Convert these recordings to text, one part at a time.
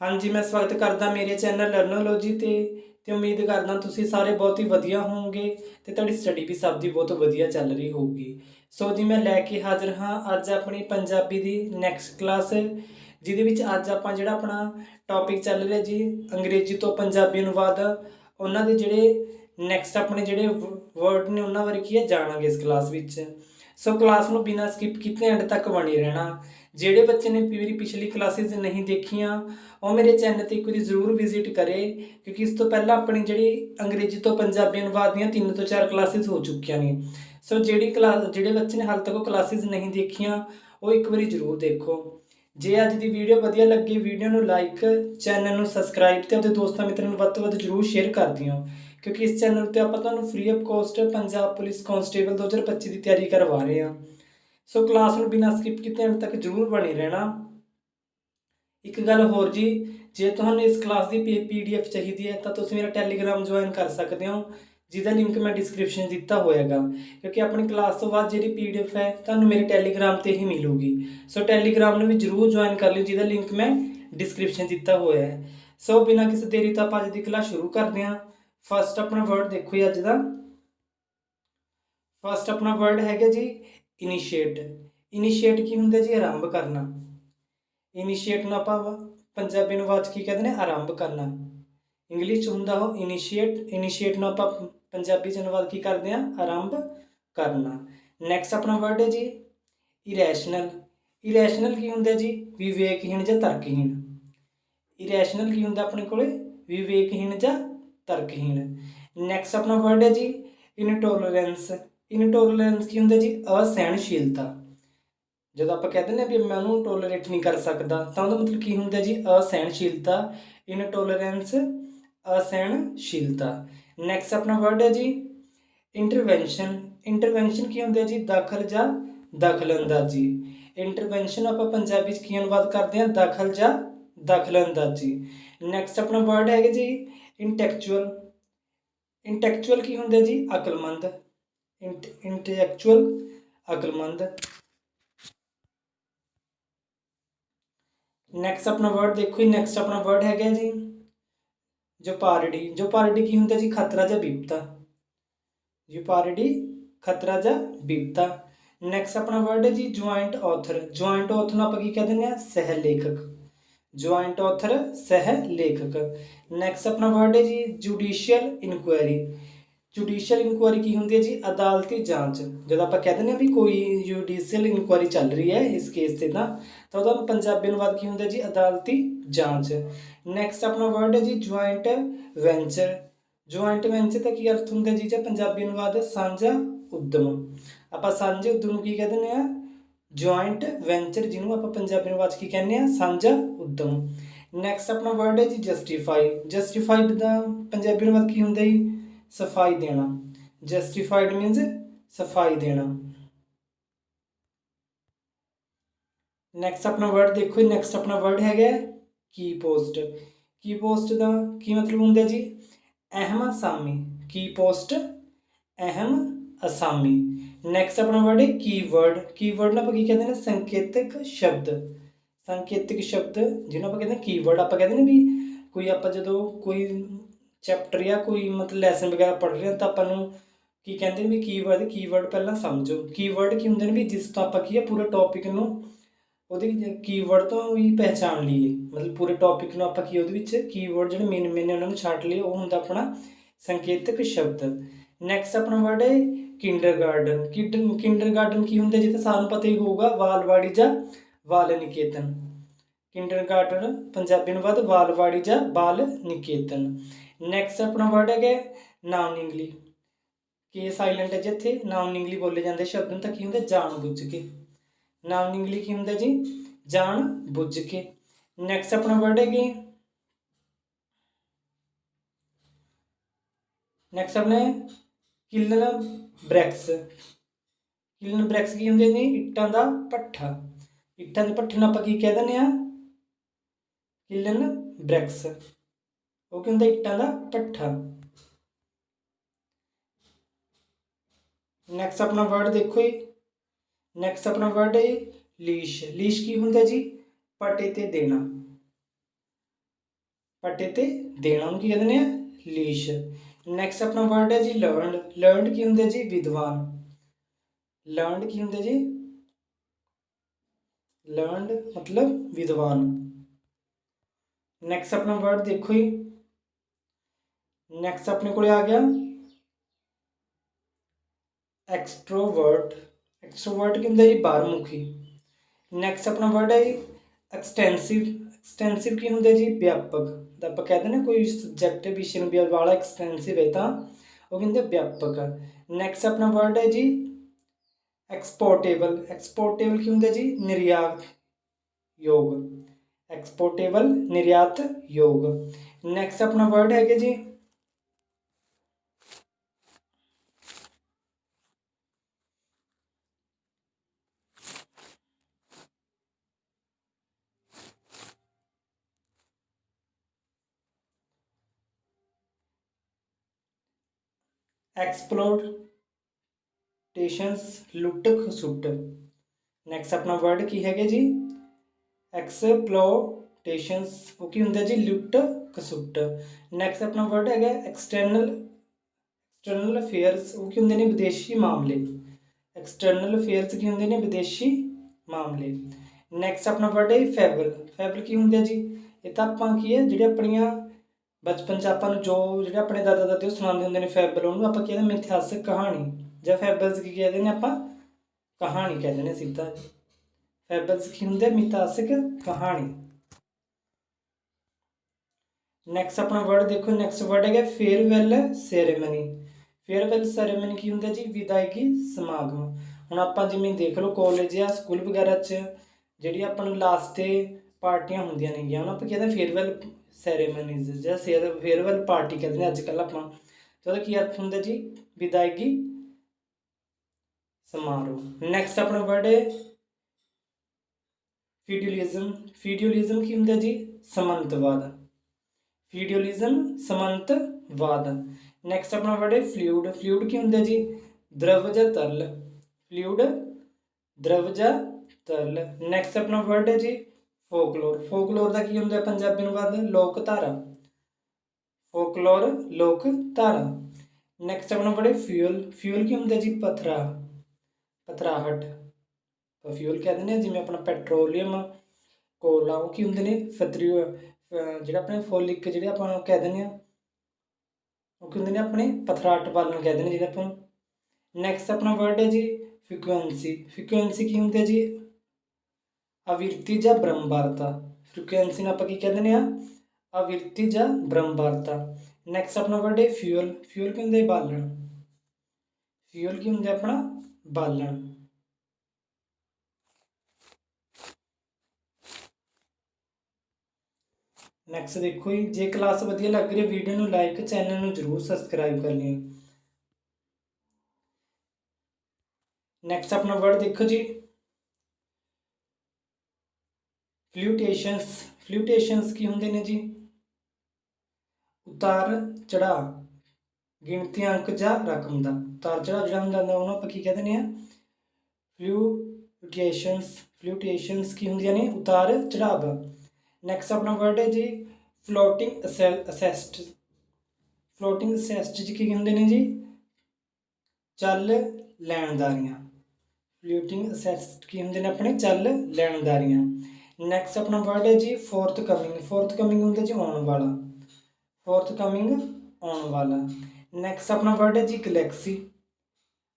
ਹਾਂਜੀ, ਮੈਂ ਸਵਾਗਤ ਕਰਦਾ ਮੇਰੇ ਚੈਨਲ ਲਰਨੋਲੋਜੀ ਤੇ ਤੇ ਉਮੀਦ ਕਰਦਾ ਤੁਸੀਂ ਸਾਰੇ ਬਹੁਤ ਹੀ ਵਧੀਆ ਹੋਵੋਗੇ ਤੇ ਤੁਹਾਡੀ ਸਟੱਡੀ ਵੀ ਸਭ ਦੀ ਬਹੁਤ ਵਧੀਆ ਚੱਲ ਰਹੀ ਹੋਊਗੀ। ਸੋ ਜੀ, ਮੈਂ ਲੈ ਕੇ ਹਾਜ਼ਰ ਹਾਂ ਅੱਜ ਆਪਣੀ ਪੰਜਾਬੀ ਦੀ ਨੈਕਸਟ ਕਲਾਸ ਜਿਹਦੇ ਵਿੱਚ ਅੱਜ ਆਪਾਂ ਜਿਹੜਾ ਆਪਣਾ ਟੌਪਿਕ ਚੱਲ ਰਿਹਾ ਜੀ, ਅੰਗਰੇਜ਼ੀ ਤੋਂ ਪੰਜਾਬੀ ਅਨੁਵਾਦ, ਉਹਨਾਂ ਦੇ ਜਿਹੜੇ ਨੈਕਸਟ ਆਪਣੇ ਜਿਹੜੇ ਵਰਡ ਨੇ ਉਹਨਾਂ ਬਾਰੇ ਕੀ ਹੈ ਜਾਣਾਂਗੇ ਇਸ ਕਲਾਸ ਵਿੱਚ। ਸੋ ਕਲਾਸ ਨੂੰ ਬਿਨਾਂ ਸਕਿਪ ਕੀਤੇ ਐਂਡ ਤੱਕ ਬਣੀ ਰਹਿਣਾ। ਜਿਹੜੇ ਬੱਚੇ ਨੇ ਮੇਰੀ ਪਿਛਲੀ ਕਲਾਸਿਸ ਨਹੀਂ ਦੇਖੀਆਂ, ਉਹ ਮੇਰੇ ਚੈਨਲ ਤੇ ਇੱਕ ਵਾਰੀ ਜ਼ਰੂਰ ਵਿਜ਼ਿਟ ਕਰੇ, ਕਿਉਂਕਿ ਇਸ ਤੋਂ ਪਹਿਲਾਂ ਆਪਣੀ ਜਿਹੜੀ ਅੰਗਰੇਜ਼ੀ ਤੋਂ ਪੰਜਾਬੀ ਅਨੁਵਾਦ ਦੀਆਂ ਤਿੰਨ ਤੋਂ ਚਾਰ ਕਲਾਸਿਸ ਹੋ ਚੁੱਕੀਆਂ ਨੇ। ਸੋ ਜਿਹੜੀ ਕਲਾਸ ਜਿਹੜੇ ਬੱਚੇ ਨੇ ਹਾਲ ਤੱਕ ਉਹ ਕਲਾਸਿਸ ਨਹੀਂ ਦੇਖੀਆਂ, ਉਹ ਇੱਕ ਵਾਰੀ ਜ਼ਰੂਰ ਦੇਖੋ। ਜੇ ਅੱਜ ਦੀ ਵੀਡੀਓ ਵਧੀਆ ਲੱਗੀ ਵੀਡੀਓ ਨੂੰ ਲਾਈਕ ਚੈਨਲ ਨੂੰ ਸਬਸਕ੍ਰਾਈਬ ਤੇ ਆਪਣੇ ਦੋਸਤਾਂ ਮਿੱਤਰਾਂ ਨੂੰ ਵੱਧ ਤੋਂ ਵੱਧ ਜ਼ਰੂਰ ਸ਼ੇਅਰ ਕਰ ਦਿਓ। ਕਿਉਂਕਿ ਇਸ ਚੈਨਲ ਉੱਤੇ ਆਪਾਂ ਤੁਹਾਨੂੰ free of cost Punjab police constable 2025 ਦੀ ਤਿਆਰੀ ਕਰਵਾ ਰਹੇ ਹਾਂ। ਸੋ ਕਲਾਸ ਨੂੰ ਬਿਨਾਂ ਸਕਿਪ ਕੀਤੇ ਅੰਤ ਤੱਕ ਜ਼ਰੂਰ ਬਣੇ ਰਹਿਣਾ। ਇੱਕ ਗੱਲ ਹੋਰ ਜੀ, ਜੇ ਤੁਹਾਨੂੰ ਇਸ ਕਲਾਸ ਦੀ ਪੀਡੀਐਫ ਚਾਹੀਦੀ ਹੈ, ਤਾਂ ਤੁਸੀਂ ਮੇਰਾ ਟੈਲੀਗ੍ਰਾਮ ਜੁਆਇਨ ਕਰ ਸਕਦੇ ਹੋ, ਜਿਹਦਾ ਲਿੰਕ ਮੈਂ ਡਿਸਕ੍ਰਿਪਸ਼ਨ ਦਿੱਤਾ ਹੋਏਗਾ ਕਿਉਂਕਿ ਆਪਣੀ ਕਲਾਸ ਤੋਂ ਬਾਅਦ ਜਿਹੜੀ ਪੀਡੀਐਫ ਹੈ, ਤੁਹਾਨੂੰ ਮੇਰੇ ਟੈਲੀਗ੍ਰਾਮ ਤੇ ਹੀ ਮਿਲੂਗੀ। ਸੋ ਟੈਲੀਗ੍ਰਾਮ ਨੂੰ ਵੀ ਜਰੂਰ ਜੁਆਇਨ ਕਰ ਲਿਓ, ਜਿਹਦਾ ਲਿੰਕ ਮੈਂ ਡਿਸਕ੍ਰਿਪਸ਼ਨ ਦਿੱਤਾ ਹੋਇਆ ਹੈ। ਸੋ ਬਿਨਾਂ ਕਿਸੇ ਦੇਰੀ ਤੋਂ ਆਪਾਂ ਅੱਜ ਦੀ ਕਲਾਸ ਸ਼ੁਰੂ ਕਰਦੇ ਹਾਂ। ਫਸਟ ਆਪਣਾ ਵਰਡ ਦੇਖੋ ਜੀ ਅੱਜ ਦਾ। ਫਸਟ ਆਪਣਾ ਵਰਡ ਹੈਗਾ ਜੀ ਇਨੀਸ਼ੀਏਟ ਇਨੀਸ਼ੀਏਟ ਕੀ ਹੁੰਦਾ ਜੀ? ਆਰੰਭ ਕਰਨਾ। ਇਨੀਸ਼ੀਏਟ ਨੂੰ ਆਪਾਂ ਪੰਜਾਬੀ ਅਨੁਵਾਦ 'ਚ ਕੀ ਕਹਿੰਦੇ ਨੇ? ਆਰੰਭ ਕਰਨਾ। ਇੰਗਲਿਸ਼ 'ਚ ਹੁੰਦਾ ਉਹ ਇਨੀਸ਼ੀਏਟ ਇਨੀਸ਼ੀਏਟ ਨੂੰ ਆਪਾਂ ਪੰਜਾਬੀ 'ਚ ਅਨੁਵਾਦ ਕੀ ਕਰਦੇ ਆ ਆਰੰਭ ਕਰਨਾ। ਨੈਕਸਟ ਆਪਣਾ ਵਰਡ ਹੈ ਜੀ। ਇਰੈਸ਼ਨਲ ਇਰੈਸ਼ਨਲ ਕੀ ਹੁੰਦਾ ਜੀ? ਵਿਵੇਕਹੀਣ ਜਾਂ ਤਰਕਹੀਣ। ਇਰੈਸ਼ਨਲ ਕੀ ਹੁੰਦਾ ਆਪਣੇ ਕੋਲੇ? ਵਿਵੇਕਹੀਣ ਜਾਂ ਤਰਕਹੀਣ। ਨੈਕਸਟ ਆਪਣਾ ਵਰਡ ਹੈ ਜੀ। ਇਨਟੋਲਰੈਂਸ ਇਨਟੋਲਰੈਂਸ ਕੀ ਹੁੰਦਾ ਜੀ? ਅਸਹਿਣਸ਼ੀਲਤਾ। ਜਦੋਂ ਆਪਾਂ ਕਹਿੰਦੇ ਨੇ ਵੀ ਮੈਂ ਉਹਨੂੰ ਟੋਲਰੇਟ ਨਹੀਂ ਕਰ ਸਕਦਾ, ਤਾਂ ਉਹਦਾ ਮਤਲਬ ਕੀ ਹੁੰਦਾ ਜੀ? ਅਸਹਿਣਸ਼ੀਲਤਾ ਇਨਟੋਲਰੈਂਸ ਅਸਹਿਣਸ਼ੀਲਤਾ। ਨੈਕਸਟ ਆਪਣਾ ਵਰਡ ਹੈ ਜੀ ਇੰਟਰਵੈਂਸ਼ਨ ਇੰਟਰਵੈਂਸ਼ਨ ਕੀ ਹੁੰਦਾ ਜੀ? ਦਖਲ ਜਾਂ ਦਖਲਅੰਦਾਜ਼ੀ। ਇੰਟਰਵੈਂਸ਼ਨ ਆਪਾਂ ਪੰਜਾਬੀ ਚ ਕੀ ਅਨੁਵਾਦ ਕਰਦੇ ਹਾਂ? ਦਖਲ ਜਾਂ ਦਖਲਅੰਦਾਜ਼ੀ। ਨੈਕਸਟ ਆਪਣਾ ਵਰਡ ਹੈਗਾ ਜੀ ਇੰਟੈਕਚੁਅਲ ਇੰਟੈਕਚੁਅਲ ਕੀ ਹੁੰਦਾ ਜੀ? ਅਕਲਮੰਦ। ਇੰਟੈਕਚੁਅਲ ਅਕਲਮੰਦ। ਨੈਕਸਟ ਆਪਣਾ ਵਰਡ ਦੇਖੋ ਜੀ ਨੈਕਸਟ ਆਪਣਾ ਵਰਡ ਹੈਗਾ ਜੀ ਜੋਪਾਰਡੀ ਜੋਪਾਰਡੀ ਕੀ ਹੁੰਦਾ ਜੀ? ਖਤਰਾ ਜਾਂ ਵਿਪਤਾ ਜੋਪਾਰਡੀ ਖਤਰਾ ਜਾਂ ਵਿਪਤਾ ਨੈਕਸਟ ਆਪਣਾ ਵਰਡ ਹੈ ਜੀ ਜੁਆਇੰਟ ਆਥਰ ਜੁਆਇੰਟ ਆਥਰ ਨੂੰ ਆਪਾਂ ਕੀ ਕਹਿੰਦੇ ਨੇ ਸਹਿ ਲੇਖਕ। ਜੁਆਇੰਟ ਆਥਰ ਸਹਿ ਲੇਖਕ। ਨੈਕਸਟ ਆਪਣਾ ਵਰਡ ਹੈ ਜੀ ਜੁਡੀਸ਼ੀਅਲ ਇਨਕੁਆਇਰੀ ਜੁਡੀਸ਼ੀਅਲ ਇਨਕੁਆਇਰੀ ਕੀ ਹੁੰਦੀ ਹੈ ਜੀ? ਅਦਾਲਤੀ ਜਾਂਚ। ਜਦੋਂ ਆਪਾਂ ਕਹਿ ਦਿੰਦੇ ਨੇ ਵੀ ਕੋਈ ਜੁਡੀਸ਼ੀਅਲ ਇਨਕੁਆਇਰੀ ਚੱਲ ਰਹੀ ਹੈ ਇਸ ਕੇਸ ਤੇ ਤਾਂ ਤਾਂ ਉਹਦਾ ਪੰਜਾਬੀ ਅਨੁਵਾਦ ਕੀ ਹੁੰਦਾ ਜੀ? ਅਦਾਲਤੀ ਜਾਂਚ। ਨੈਕਸਟ ਆਪਣਾ ਵਰਡ ਹੈ ਜੀ ਜੁਆਇੰਟ ਵੈਂਚਰ ਜੁਆਇੰਟ ਵੈਂਚਰ ਦਾ ਕੀ ਅਰਥ ਹੁੰਦਾ ਜੀ? ਜਾਂ ਪੰਜਾਬੀ ਅਨੁਵਾਦ ਸਾਂਝਾ ਉਦਮ। ਆਪਾਂ ਸਾਂਝੇ ਉਦਮ ਨੂੰ ਕੀ ਕਹਿ ਦਿੰਦੇ ਆ ਜੁਆਇੰਟ ਵੈਂਚਰ ਜਿਹਨੂੰ ਆਪਾਂ ਪੰਜਾਬੀ ਅਨੁਵਾਦ 'ਚ ਕੀ ਕਹਿੰਦੇ ਆ ਸਾਂਝਾ ਉਦਮ। ਨੈਕਸਟ ਆਪਣਾ ਵਰਡ ਹੈ ਜੀ ਜਸਟੀਫਾਈ ਜਸਟੀਫਾਈਡ ਦਾ ਪੰਜਾਬੀ ਅਨੁਵਾਦ ਕੀ ਹੁੰਦਾ ਜੀ? ਸਫ਼ਾਈ ਦੇਣਾ। ਜਸਟੀਫਾਈਡ ਮੀਨਸ ਸਫ਼ਾਈ ਦੇਣਾ। ਨੈਕਸਟ ਆਪਣਾ ਵਰਡ ਦੇਖੋ ਨੈਕਸਟ ਆਪਣਾ ਵਰਡ ਹੈਗਾ ਕੀ ਪੋਸਟ ਕੀ ਪੋਸਟ ਦਾ ਕੀ ਮਤਲਬ ਹੁੰਦਾ ਜੀ? ਅਹਿਮ ਅਸਾਮੀ। ਕੀ ਪੋਸਟ ਅਹਿਮ ਅਸਾਮੀ। ਨੈਕਸਟ ਆਪਣਾ ਵਰਡ ਹੈ ਕੀਵਰਡ ਕੀਵਰਡ ਨਾਲ ਆਪਾਂ ਕੀ ਕਹਿੰਦੇ ਨੇ? ਸੰਕੇਤਕ ਸ਼ਬਦ। ਸੰਕੇਤਕ ਸ਼ਬਦ, ਜਿਹਨੂੰ ਆਪਾਂ ਕਹਿੰਦੇ ਕੀਵਰਡ ਆਪਾਂ ਕਹਿੰਦੇ ਨੇ ਵੀ ਕੋਈ ਆਪਾਂ ਜਦੋਂ ਕੋਈ ਚੈਪਟਰ ਜਾਂ ਕੋਈ ਮਤਲਬ ਲੈਸਨ ਵਗੈਰਾ ਪੜ੍ਹ ਰਹੇ ਹਾਂ ਤਾਂ ਆਪਾਂ ਨੂੰ ਕੀ ਕਹਿੰਦੇ ਨੇ ਵੀ ਕੀਵਰਡ ਕੀਵਰਡ ਪਹਿਲਾਂ ਸਮਝੋ। ਕੀਵਰਡ ਕੀ ਹੁੰਦੇ ਨੇ ਵੀ ਜਿਸ ਤੋਂ ਆਪਾਂ ਕੀ ਹੈ ਪੂਰੇ ਟੌਪਿਕ ਨੂੰ ਉਹਦੇ ਕੀਵਰਡ ਤੋਂ ਵੀ ਪਹਿਚਾਨ ਲਈਏ। ਮਤਲਬ ਪੂਰੇ ਟੌਪਿਕ ਨੂੰ ਆਪਾਂ ਕੀ ਉਹਦੇ ਵਿੱਚ ਕੀਵਰਡ ਜਿਹੜੇ ਮੇਨ ਮੇਨ ਉਹਨਾਂ ਨੂੰ ਛਾਂਟ ਲਈਏ, ਉਹ ਹੁੰਦਾ ਆਪਣਾ ਸੰਕੇਤਕ ਸ਼ਬਦ। ਨੈਕਸਟ ਆਪਣਾ ਵਰਡ ਹੈ ਕਿੰਡਰਗਾਰਡਨ ਕਿੰਡਰਗਾਰਡਨ ਕੀ ਹੁੰਦਾ, ਜਿੱਥੇ ਸਾਨੂੰ ਪਤਾ ਹੀ ਹੋਊਗਾ ਵਾਲਵਾੜੀ ਜਾਂ ਬਾਲ ਨਿਕੇਤਨ ਕਿੰਡਰਗਾਰਡਨ ਪੰਜਾਬੀ ਨੂੰ ਵੱਧ ਵਾਲਵਾੜੀ ਜਾਂ ਬਾਲ ਨਿਕੇਤਨ ਨੈਕਸਟ ਆਪਣਾ ਵਰਡ ਹੈਗਾ ਨਾਉਨਿੰਗਲੀ ਕੇ ਸਾਇਲੈਂਟ ਹੈ ਜਿੱਥੇ ਨਾਉਨਿੰਗਲੀ ਬੋਲੇ ਜਾਂਦੇ, ਸ਼ਬਦ ਨੂੰ ਤਾਂ ਕੀ ਹੁੰਦਾ, ਜਾਣ ਬੁੱਝ ਕੇ। ਨਾਉਨਿੰਗਲੀ ਕੀ ਹੁੰਦਾ ਜੀ? ਜਾਣ ਬੁੱਝ ਕੇ। ਨੈਕਸਟ ਆਪਣਾ ਵਰਡ ਹੈਗੇ ਨੈਕਸਟ ਆਪਣੇ ਕਿਲਨ ਬ੍ਰੈਕਸ। ਕਿਲਨ ਬ੍ਰੈਕਸ ਕੀ ਹੁੰਦੇ ਨੇ? ਇੱਟਾਂ ਦਾ ਪੱਠਾ। ਇੱਟਾਂ ਦੇ ਪੱਠੇ ਨੂੰ ਆਪਾਂ ਕੀ ਕਹਿ ਦਿੰਦੇ ਆ ਕਿਲਨ ਬ੍ਰੈਕਸ। ਉਹ ਕੀ ਹੁੰਦਾ ਇੱਟਾਂ ਦਾ ਪੱਠਾ। ਨੈਕਸਟ ਆਪਣਾ ਵਰਡ ਦੇਖੋ ਜੀ। ਨੈਕਸਟ ਆਪਣਾ ਵਰਡ ਹੈ ਲੀਸ਼ ਲੀਸ਼ ਕੀ ਹੁੰਦਾ ਜੀ? ਪਟੇ ਤੇ ਦੇਣਾ। ਪੱਟੇ ਤੇ ਦੇਣਾ ਉਹਨੂੰ ਕੀ ਕਹਿੰਦੇ ਨੇ? ਲੀਸ਼ ਨੈਕਸਟ ਆਪਣਾ ਵਰਡ ਹੈ ਜੀ ਲਰਨਡ ਲਰਨਡ ਕੀ ਹੁੰਦਾ ਜੀ? ਵਿਦਵਾਨ। ਲਰਨਡ ਕੀ ਹੁੰਦਾ ਜੀ? ਲਰਨਡ ਮਤਲਬ ਵਿਦਵਾਨ। ਨੈਕਸਟ ਆਪਣਾ ਵਰਡ ਦੇਖੋ ਜੀ। ਨੈਕਸਟ ਆਪਣੇ ਕੋਲੇ ਆ ਗਿਆ। ਐਕਸਟ੍ਰੋਵਰਟ ਐਕਸਟ੍ਰੋਵਰਟ ਕੀ ਹੁੰਦਾ ਜੀ ਬਾਹਰਮੁਖੀ ਨੈਕਸਟ ਆਪਣਾ ਵਰਡ ਹੈ ਜੀ ਐਕਸਟੈਂਸਿਵ ਐਕਸਟੈਂਸਿਵ ਕੀ ਹੁੰਦਾ ਜੀ? ਵਿਆਪਕ। ਤਾਂ ਆਪਾਂ ਕਹਿੰਦੇ ਨੇ ਕੋਈ ਸਬਜੈਕਟ ਵਿਸ਼ੇ ਨੂੰ ਵਾਲਾ ਐਕਸਟੈਂਸਿਵ ਹੈ ਤਾਂ ਉਹ ਕਹਿੰਦੇ ਵਿਆਪਕ। ਨੈਕਸਟ ਆਪਣਾ ਵਰਡ ਹੈ ਜੀ ਐਕਸਪੋਰਟੇਬਲ ਐਕਸਪੋਰਟੇਬਲ ਕੀ ਹੁੰਦਾ ਜੀ? ਨਿਰਯਾਤ ਯੋਗ। ਐਕਸਪੋਰਟੇਬਲ ਨਿਰਯਾਤ ਯੋਗ। ਨੈਕਸਟ ਆਪਣਾ ਵਰਡ ਹੈਗੇ ਜੀ ਐਕਸਪਲੋਟੇਸ਼ਨਸ ਲੁੱਟ ਖਸੁੱਟ ਨੈਕਸਟ ਆਪਣਾ ਵਰਡ ਕੀ ਹੈਗੇ ਜੀ? ਐਕਸਪਲੋਟੇਸ਼ਨਸ ਉਹ ਕੀ ਹੁੰਦਾ ਜੀ? ਲੁੱਟ ਖਸੁੱਟ ਨੈਕਸਟ ਆਪਣਾ ਵਰਡ ਹੈਗਾ ਐਕਸਟਰਨਲ ਐਕਸਟਰਨਲ ਅਫੇਅਰਸ ਉਹ ਕੀ ਹੁੰਦੇ ਨੇ? ਵਿਦੇਸ਼ੀ ਮਾਮਲੇ। ਐਕਸਟਰਨਲ ਅਫੇਅਰਸ ਕੀ ਹੁੰਦੇ ਨੇ? ਵਿਦੇਸ਼ੀ ਮਾਮਲੇ। ਨੈਕਸਟ ਆਪਣਾ ਵਰਡ ਹੈ ਫੈਬਲ ਫੈਬਲ ਕੀ ਹੁੰਦਾ ਜੀ? ਇਹ ਤਾਂ ਆਪਾਂ ਕੀ ਹੈ ਜਿਹੜੇ ਆਪਣੀਆਂ ਬਚਪਨ ਚ ਆਪਾਂ ਨੂੰ ਜੋ ਜਿਹੜੇ ਆਪਣੇ ਦਾਦਾ ਦਾਦੀ ਉਹ ਸੁਣਾਉਂਦੇ ਹੁੰਦੇ ਨੇ ਫੈਬਲ, ਉਹਨੂੰ ਆਪਾਂ ਕਹਿੰਦੇ ਮਿਥਿਹਾਸਕ ਕਹਾਣੀ। ਜਾਂ ਫੈਬਲਸ ਕੀ ਕਹਿੰਦੇ ਨੇ ਆਪਾਂ? ਕਹਾਣੀ ਕਹਿੰਦੇ ਨੇ ਸਿੱਧਾ। ਫੈਬਲਸ ਕੀ ਹੁੰਦੇ? ਮਿਥਿਹਾਸਕ ਕਹਾਣੀ। ਨੈਕਸਟ ਆਪਣਾ ਵਰਡ ਦੇਖੋ। ਨੈਕਸਟ ਵਰਡ ਹੈਗਾ ਫੇਅਰਵੈਲ ਸੈਰੇਮਨੀ ਫੇਅਰਵੈਲ ਸੈਰੇਮਨੀ ਕੀ ਹੁੰਦਾ ਜੀ? ਵਿਦਾਇਗੀ ਸਮਾਗਮ। ਹੁਣ ਆਪਾਂ ਜਿਵੇਂ ਦੇਖ ਲਓ ਕਾਲਜ ਜਾਂ ਸਕੂਲ ਵਗੈਰਾ 'ਚ ਜਿਹੜੀ ਆਪਾਂ ਨੂੰ ਲਾਸਟ ਤੇ ਪਾਰਟੀਆਂ ਹੁੰਦੀਆਂ ਨੇਗੀਆਂ, ਉਹਨਾਂ ਆਪਾਂ ਕਹਿੰਦੇ ਫੇਅਰਵੈਲ ਸੈਰੇਮਨੀਜ਼ ਜਾਂ ਫੇਅਰਵੈਲ ਪਾਰਟੀ ਕਹਿੰਦੇ ਨੇ ਅੱਜ ਕੱਲ੍ਹ ਆਪਾਂ। ਤੇ ਕੀ ਅਰਥ ਹੁੰਦਾ ਜੀ? ਵਿਦਾਇਗੀ ਸਮਾਰੋਹ। ਨੈਕਸਟ ਆਪਣਾ ਵਰਡ ਹੈ ਫੀਡਿਊਲਿਜ਼ਮ ਫੀਡਿਊਲਿਜ਼ਮ ਕੀ ਹੁੰਦਾ ਜੀ? ਸਮੰਤਵਾਦ। ਫੀਡਿਊਲਿਜ਼ਮ ਸਮੰਤਵਾਦ। ਨੈਕਸਟ ਆਪਣਾ ਵਰਡ ਹੈ ਫਲੂਇਡ ਫਲੂਇਡ ਕੀ ਹੁੰਦਾ ਜੀ? ਦਰਵ ਜਾਂ ਤਰਲ। ਫਲੂਇਡ ਦਰਵ ਜਾਂ ਤਰਲ। ਨੈਕਸਟ ਆਪਣਾ ਵਰਡ ਹੈ ਜੀ ਫੋਕਲੋਰ। ਫੋਕਲੋਰ ਦਾ ਕੀ ਹੁੰਦਾ ਪੰਜਾਬੀ ਅਨੁਵਾਦ ਲੋਕ ਧਾਰਾ ਫੋਕਲੋਰ ਲੋਕ ਧਾਰਾ ਨੈਕਸਟ ਆਪਣਾ ਵਰਡ ਫਿਊਲ ਫਿਊਲ ਕੀ ਹੁੰਦਾ ਜੀ? ਪਥਰਾ। ਪਥਰਾਹਟ। ਤਾਂ ਫਿਊਲ ਕਹਿੰਦੇ ਨੇ ਜਿਵੇਂ ਆਪਣਾ ਪੈਟਰੋਲੀਅਮ ਕੋਲਾ ਉਹ ਕੀ ਹੁੰਦੇ ਨੇ? ਫਤਰੀ ਜਿਹੜਾ ਆਪਣੇ ਫੋਲਿਕ ਜਿਹੜੇ ਆਪਾਂ ਨੂੰ ਕਹਿ ਦਿੰਦੇ ਆ ਉਹ ਕੀ ਹੁੰਦੇ ਨੇ ਆਪਣੇ? ਪਥਰਾਹਟ ਬਾਲਣ ਕਹਿੰਦੇ ਨੇ ਜਿਹੜੇ ਆਪਾਂ ਨੈਕਸਟ ਆਪਣਾ ਵਰਡ ਹੈ ਜੀ ਫ੍ਰੀਕੁਐਂਸੀ ਫ੍ਰੀਕੁਐਂਸੀ ਕੀ ਹੁੰਦੀ ਹੈ ਜੀ? ਅਵਿਰਤੀ ਜਾਂ ਬ੍ਰਹਮਵਾਰਤਾ। ਫ੍ਰੀਕੁਐਂਸੀ ਨੂੰ ਆਪਾਂ ਕੀ ਕਹਿੰਦੇ ਨੇ ਆ ਅਵਿਰਤੀ ਜਾਂ ਬ੍ਰਹਮਵਾਰਤਾ। ਨੈਕਸਟ ਆਪਣਾ ਵਰਡ ਹੈ ਫਿਊਲ ਫਿਊਲ ਕੀ ਹੁੰਦਾ? ਹੈ ਬਾਲਣ। ਫਿਊਲ ਕੀ ਹੁੰਦਾ ਆਪਣਾ? ਬਾਲਣ। ਨੈਕਸਟ ਦੇਖੋ ਜੀ, ਜੇ ਕਲਾਸ ਵਧੀਆ ਲੱਗ ਰਹੀ ਹੈ ਵੀਡੀਓ ਨੂੰ ਲਾਈਕ ਚੈਨਲ ਨੂੰ ਜਰੂਰ ਸਬਸਕ੍ਰਾਈਬ ਕਰ ਲਿਓ। ਨੈਕਸਟ ਆਪਣਾ ਵਰਡ ਦੇਖੋ ਜੀ। ਫਲੂਟੇਸ਼ਨਸ ਫਲੂਟੇਸ਼ਨਸ ਕੀ ਹੁੰਦੇ ਨੇ ਜੀ? ਉਤਾਰ ਚੜਾ ਗਿਣਤੀ ਅੰਕ ਜਾਂ ਰਕਮ ਦਾ। ਉਤਾਰ ਚੜਾ ਜਿਹੜਾ ਹੁੰਦਾ ਨਾ ਆਪਾਂ ਕੀ ਕਹਿੰਦੇ ਨੇ ਆ ਫਲੂਟੇਸ਼ਨਸ ਫਲੂਟੇਸ਼ਨਸ ਕੀ ਹੁੰਦੀਆਂ ਨੇ? ਉਤਾਰ ਚੜਾਵ ਨੈਕਸਟ ਆਪਣਾ ਵਰਡ ਹੈ ਜੀ ਫਲੋਟਿੰਗ ਅਸੈਸਟ ਫਲੋਟਿੰਗ ਅਸੈਸਟ ਜੀ ਕੀ ਹੁੰਦੇ ਨੇ ਜੀ? ਚੱਲ ਲੈਣਦਾਰੀਆਂ। ਫਲੋਟਿੰਗ ਅਸੈਸਟ ਕੀ ਹੁੰਦੇ ਨੇ ਆਪਣੇ? ਚੱਲ ਲੈਣਦਾਰੀਆਂ। ਨੈਕਸਟ ਆਪਣਾ ਵਰਡ ਹੈ ਜੀ ਫੋਰਥ ਕਮਿੰਗ ਫੋਰਥ ਕਮਿੰਗ ਹੁੰਦਾ ਜੀ ਆਉਣ ਵਾਲਾ। ਫੋਰਥ ਕਮਿੰਗ ਆਉਣ ਵਾਲਾ। ਨੈਕਸਟ ਆਪਣਾ ਵਰਡ ਹੈ ਜੀ ਗੈਲੈਕਸੀ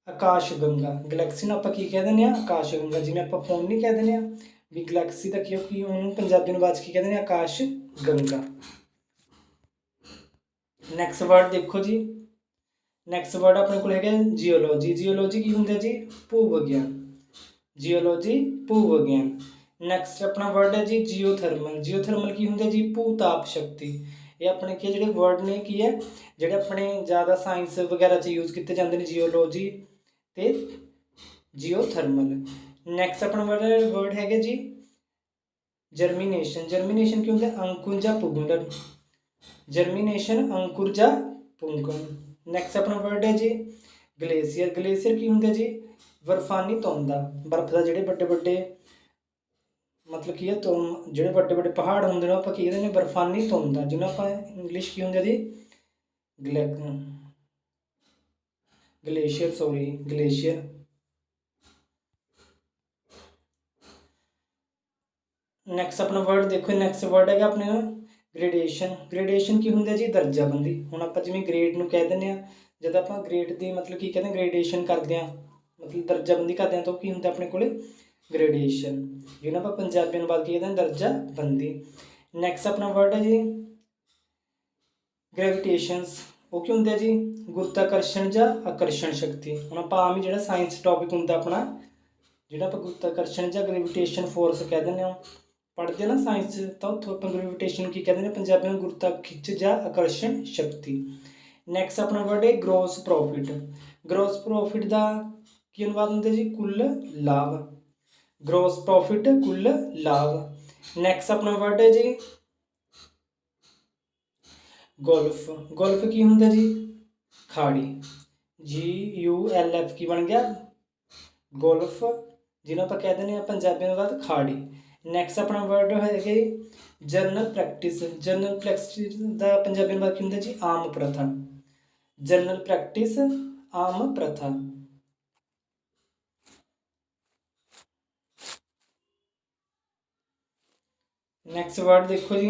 ਆਕਾਸ਼ ਗੰਗਾ ਗੈਲੈਕਸੀ ਨੂੰ ਆਪਾਂ ਕੀ ਕਹਿ ਦਿੰਦੇ ਆ ਆਕਾਸ਼ ਗੰਗਾ ਜਿਵੇਂ ਆਪਾਂ ਫੋਨ ਨਹੀਂ ਕਹਿ ਦਿੰਦੇ ਆ ਵੀ ਗੈਲੈਕਸੀ ਦਾ ਕੀ ਉਹਨੂੰ ਪੰਜਾਬੀ ਨੂੰ ਬਾਅਦ 'ਚ ਕੀ ਕਹਿੰਦੇ ਨੇ? ਆਕਾਸ਼ ਗੰਗਾ ਨੈਕਸਟ ਵਰਡ ਦੇਖੋ ਜੀ। ਨੈਕਸਟ ਵਰਡ ਆਪਣੇ ਕੋਲ ਹੈਗਾ ਜੀਓਲੋਜੀ ਜੀਓਲੋਜੀ ਕੀ ਹੁੰਦਾ ਜੀ? ਭੂ ਵਿਗਿਆਨ ਜੀਓਲੋਜੀ ਭੂ ਵਿਗਿਆਨ ਨੈਕਸਟ ਆਪਣਾ ਵਰਡ ਹੈ ਜੀ ਜੀਓਥਰਮਲ ਜੀਓਥਰਮਲ ਕੀ ਹੁੰਦਾ ਜੀ? ਭੂਤਾਪ ਸ਼ਕਤੀ। ਇਹ ਆਪਣੇ ਕੀ ਜਿਹੜੇ ਵਰਡ ਨੇ, ਕੀ ਹੈ ਜਿਹੜੇ ਆਪਣੇ ਜ਼ਿਆਦਾ ਸਾਇੰਸ ਵਗੈਰਾ 'ਚ ਯੂਜ਼ ਕੀਤੇ ਜਾਂਦੇ ਨੇ ਜੀਓਲੋਜੀ ਤੇ ਜੀਓਥਰਮਲ ਨੈਕਸਟ ਆਪਣਾ ਵਰਡ ਵਰਡ ਹੈਗੇ ਜੀ ਜਰਮੀਨੇਸ਼ਨ ਜਰਮੀਨੇਸ਼ਨ ਕੀ ਹੁੰਦਾ? ਅੰਕੁਰ ਜਾਂ ਪੁੰਗਨ ਜਰਮੀਨੇਸ਼ਨ ਅੰਕੁਰ ਜਾਂ ਪੁੰਗਨ ਨੈਕਸਟ ਆਪਣਾ ਵਰਡ ਹੈ ਜੀ ਗਲੇਸ਼ੀਅਰ। ਗਲੇਸ਼ੀਅਰ ਕੀ ਹੁੰਦਾ ਜੀ? ਬਰਫਾਨੀ ਧੁੰਦ ਦਾ ਬਰਫ਼ ਦਾ ਜਿਹੜੇ ਵੱਡੇ ਵੱਡੇ ਮਤਲਬ ਕੀ ਹੈ ਤੁਮ ਜਿਹੜੇ ਵੱਡੇ ਵੱਡੇ ਪਹਾੜ ਹੁੰਦੇ ਨੇ ਉਹ ਆਪਾਂ ਕੀ ਕਹਿੰਦੇ ਨੇ, ਬਰਫਾਨੀ ਧੁੰਦ ਆ, ਜਿਹਨੂੰ ਆਪਾਂ ਇੰਗਲਿਸ਼ ਕੀ ਹੁੰਦੀ ਆ ਜੀ? ਗਲੈਕ ਗਲੇਸ਼ੀਅਰ ਸੌਰੀ ਗਲੇਸ਼ੀਅਰ। ਨੈਕਸਟ ਆਪਣਾ ਵਰਡ ਦੇਖੋ ਨੈਕਸਟ ਵਰਡ ਹੈਗਾ ਆਪਣੇ ਗ੍ਰੇਡੇਸ਼ਨ ਗ੍ਰੇਡੇਸ਼ਨ ਕੀ ਹੁੰਦਾ ਜੀ? ਦਰਜਾਬੰਦੀ। ਹੁਣ ਆਪਾਂ ਜਿਵੇਂ ਗ੍ਰੇਡ ਨੂੰ ਕਹਿ ਦਿੰਦੇ ਆ, ਜਦ ਆਪਾਂ ਗ੍ਰੇਡ ਦੀ ਮਤਲਬ ਕੀ ਕਹਿੰਦੇ ਗ੍ਰੇਡੇਸ਼ਨ ਕਰਦੇ ਆ, ਮਤਲਬ ਦਰਜਾਬੰਦੀ ਕਰਦੇ ਆ, ਤਾਂ ਕੀ ਹੁੰਦਾ ਆਪਣੇ ਕੋਲੇ? ਗ੍ਰੇਡੇਸ਼ਨ ਜਿਹਨੂੰ ਆਪਾਂ ਪੰਜਾਬੀ ਅਨੁਵਾਦ ਕੀ ਕਹਿੰਦੇ ਦਰਜਾ ਬੰਦੀ। ਨੈਕਸਟ ਆਪਣਾ ਵਰਡ ਹੈ ਜੀ। ਗ੍ਰੈਵਿਟੇਸ਼ਨਸ ਉਹ ਕੀ ਹੁੰਦੇ ਆ ਜੀ? ਗੁਰਤਾਕਰਸ਼ਣ ਜਾਂ ਆਕਰਸ਼ਣ ਸ਼ਕਤੀ। ਹੁਣ ਆਪਾਂ ਆਮ ਹੀ ਜਿਹੜਾ ਸਾਇੰਸ ਟੌਪਿਕ ਹੁੰਦਾ ਆਪਣਾ, ਜਿਹੜਾ ਆਪਾਂ ਗੁਰਤਾਕਰਸ਼ਣ ਜਾਂ ਗ੍ਰੈਵਿਟੇਸ਼ਨ ਫੋਰਸ ਕਹਿ ਦਿੰਦੇ ਹਾਂ। ਪੜ੍ਹਦੇ ਆ ਨਾ ਸਾਇੰਸ ਤਾਂ ਉੱਥੋਂ ਆਪਾਂ ਗ੍ਰੈਵਿਟੇਸ਼ਨ ਕੀ ਕਹਿੰਦੇ ਨੇ ਪੰਜਾਬੀ ਨੂੰ ਗੁਰਤਾ ਖਿੱਚ ਜਾਂ ਆਕਰਸ਼ਣ ਸ਼ਕਤੀ। ਨੈਕਸਟ ਆਪਣਾ ਵਰਡ ਹੈ ਗ੍ਰੋਸ ਪ੍ਰੋਫਿਟ ਗ੍ਰੋਸ ਪ੍ਰੋਫਿਟ ਦਾ ਕੀ ਅਨੁਵਾਦ ਹੁੰਦਾ ਜੀ? ਕੁੱਲ ਲਾਭ। ਗ੍ਰੋਸ ਪ੍ਰੋਫਿਟ ਕੁੱਲ ਲਾਭ। ਨੈਕਸਟ ਆਪਣਾ ਵਰਡ ਹੈ ਜੀ। ਗੋਲਫ ਗੋਲਫ ਕੀ ਹੁੰਦਾ ਜੀ? ਖਾੜੀ। ਜੀ ਯੂ ਐਲ ਐਫ ਕੀ ਬਣ ਗਿਆ? ਗੋਲਫ ਜਿਹਨੂੰ ਆਪਾਂ ਕਹਿ ਦਿੰਦੇ ਆ ਪੰਜਾਬੀ ਅਨੁਵਾਦ ਖਾੜੀ। ਨੈਕਸਟ ਆਪਣਾ ਵਰਡ ਹੈਗਾ ਜੀ ਜਰਨਲ ਪ੍ਰੈਕਟਿਸ ਜਨਰਲ ਪ੍ਰੈਕਟਿਸ ਦਾ ਪੰਜਾਬੀ ਅਨੁਵਾਦ ਕੀ ਹੁੰਦਾ ਜੀ? ਆਮ ਪ੍ਰਥਾ। ਜਨਰਲ ਪ੍ਰੈਕਟਿਸ ਆਮ ਪ੍ਰਥਾ। ਨੈਕਸਟ ਵਰਡ ਦੇਖੋ ਜੀ।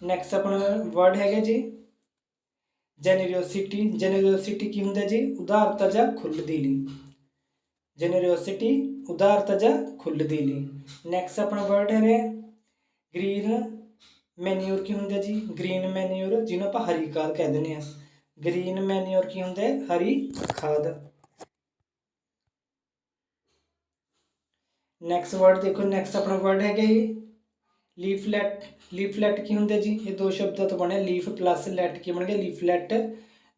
ਨੈਕਸਟ ਆਪਣਾ ਵਰਡ ਹੈਗਾ ਜੀ। ਜੈਨਰਿਓਸਿਟੀ ਜੈਨਰਿਓਸਿਟੀ ਕੀ ਹੁੰਦਾ ਜੀ? ਉਦਾਰਤਾ ਜਾਂ ਖੁੱਲ੍ਹਦਿਲੀ ਜੈਨਰਿਓਸਿਟੀ ਉਦਾਰਤਾ ਜਾਂ ਖੁੱਲ੍ਹਦਿਲੀ ਨੈਕਸਟ ਆਪਣਾ ਵਰਡ ਹੈ ਗ੍ਰੀਨ ਮੈਨਿਊਰ ਕੀ ਹੁੰਦਾ ਜੀ? ਗ੍ਰੀਨ ਮੈਨਿਊਰ ਜਿਹਨੂੰ ਆਪਾਂ ਹਰੀ ਖਾਦ ਕਹਿ ਦਿੰਦੇ ਆ ਗ੍ਰੀਨ ਮੈਨਿਊਰ ਕੀ ਹੁੰਦਾ ਹੈ? ਹਰੀ ਖਾਦ। ਨੈਕਸਟ ਵਰਡ ਦੇਖੋ। ਨੈਕਸਟ ਆਪਣਾ ਵਰਡ ਹੈਗਾ ਜੀ। ਲੀਫਲੈਟ ਲੀਫਲੈਟ ਕੀ ਹੁੰਦਾ ਜੀ? ਇਹ ਦੋ ਸ਼ਬਦਾਂ ਤੋਂ ਬਣਿਆ ਲੀਫ ਪਲੱਸ ਲੈਟ ਕੀ ਬਣ ਗਿਆ ਲੀਫਲੈਟ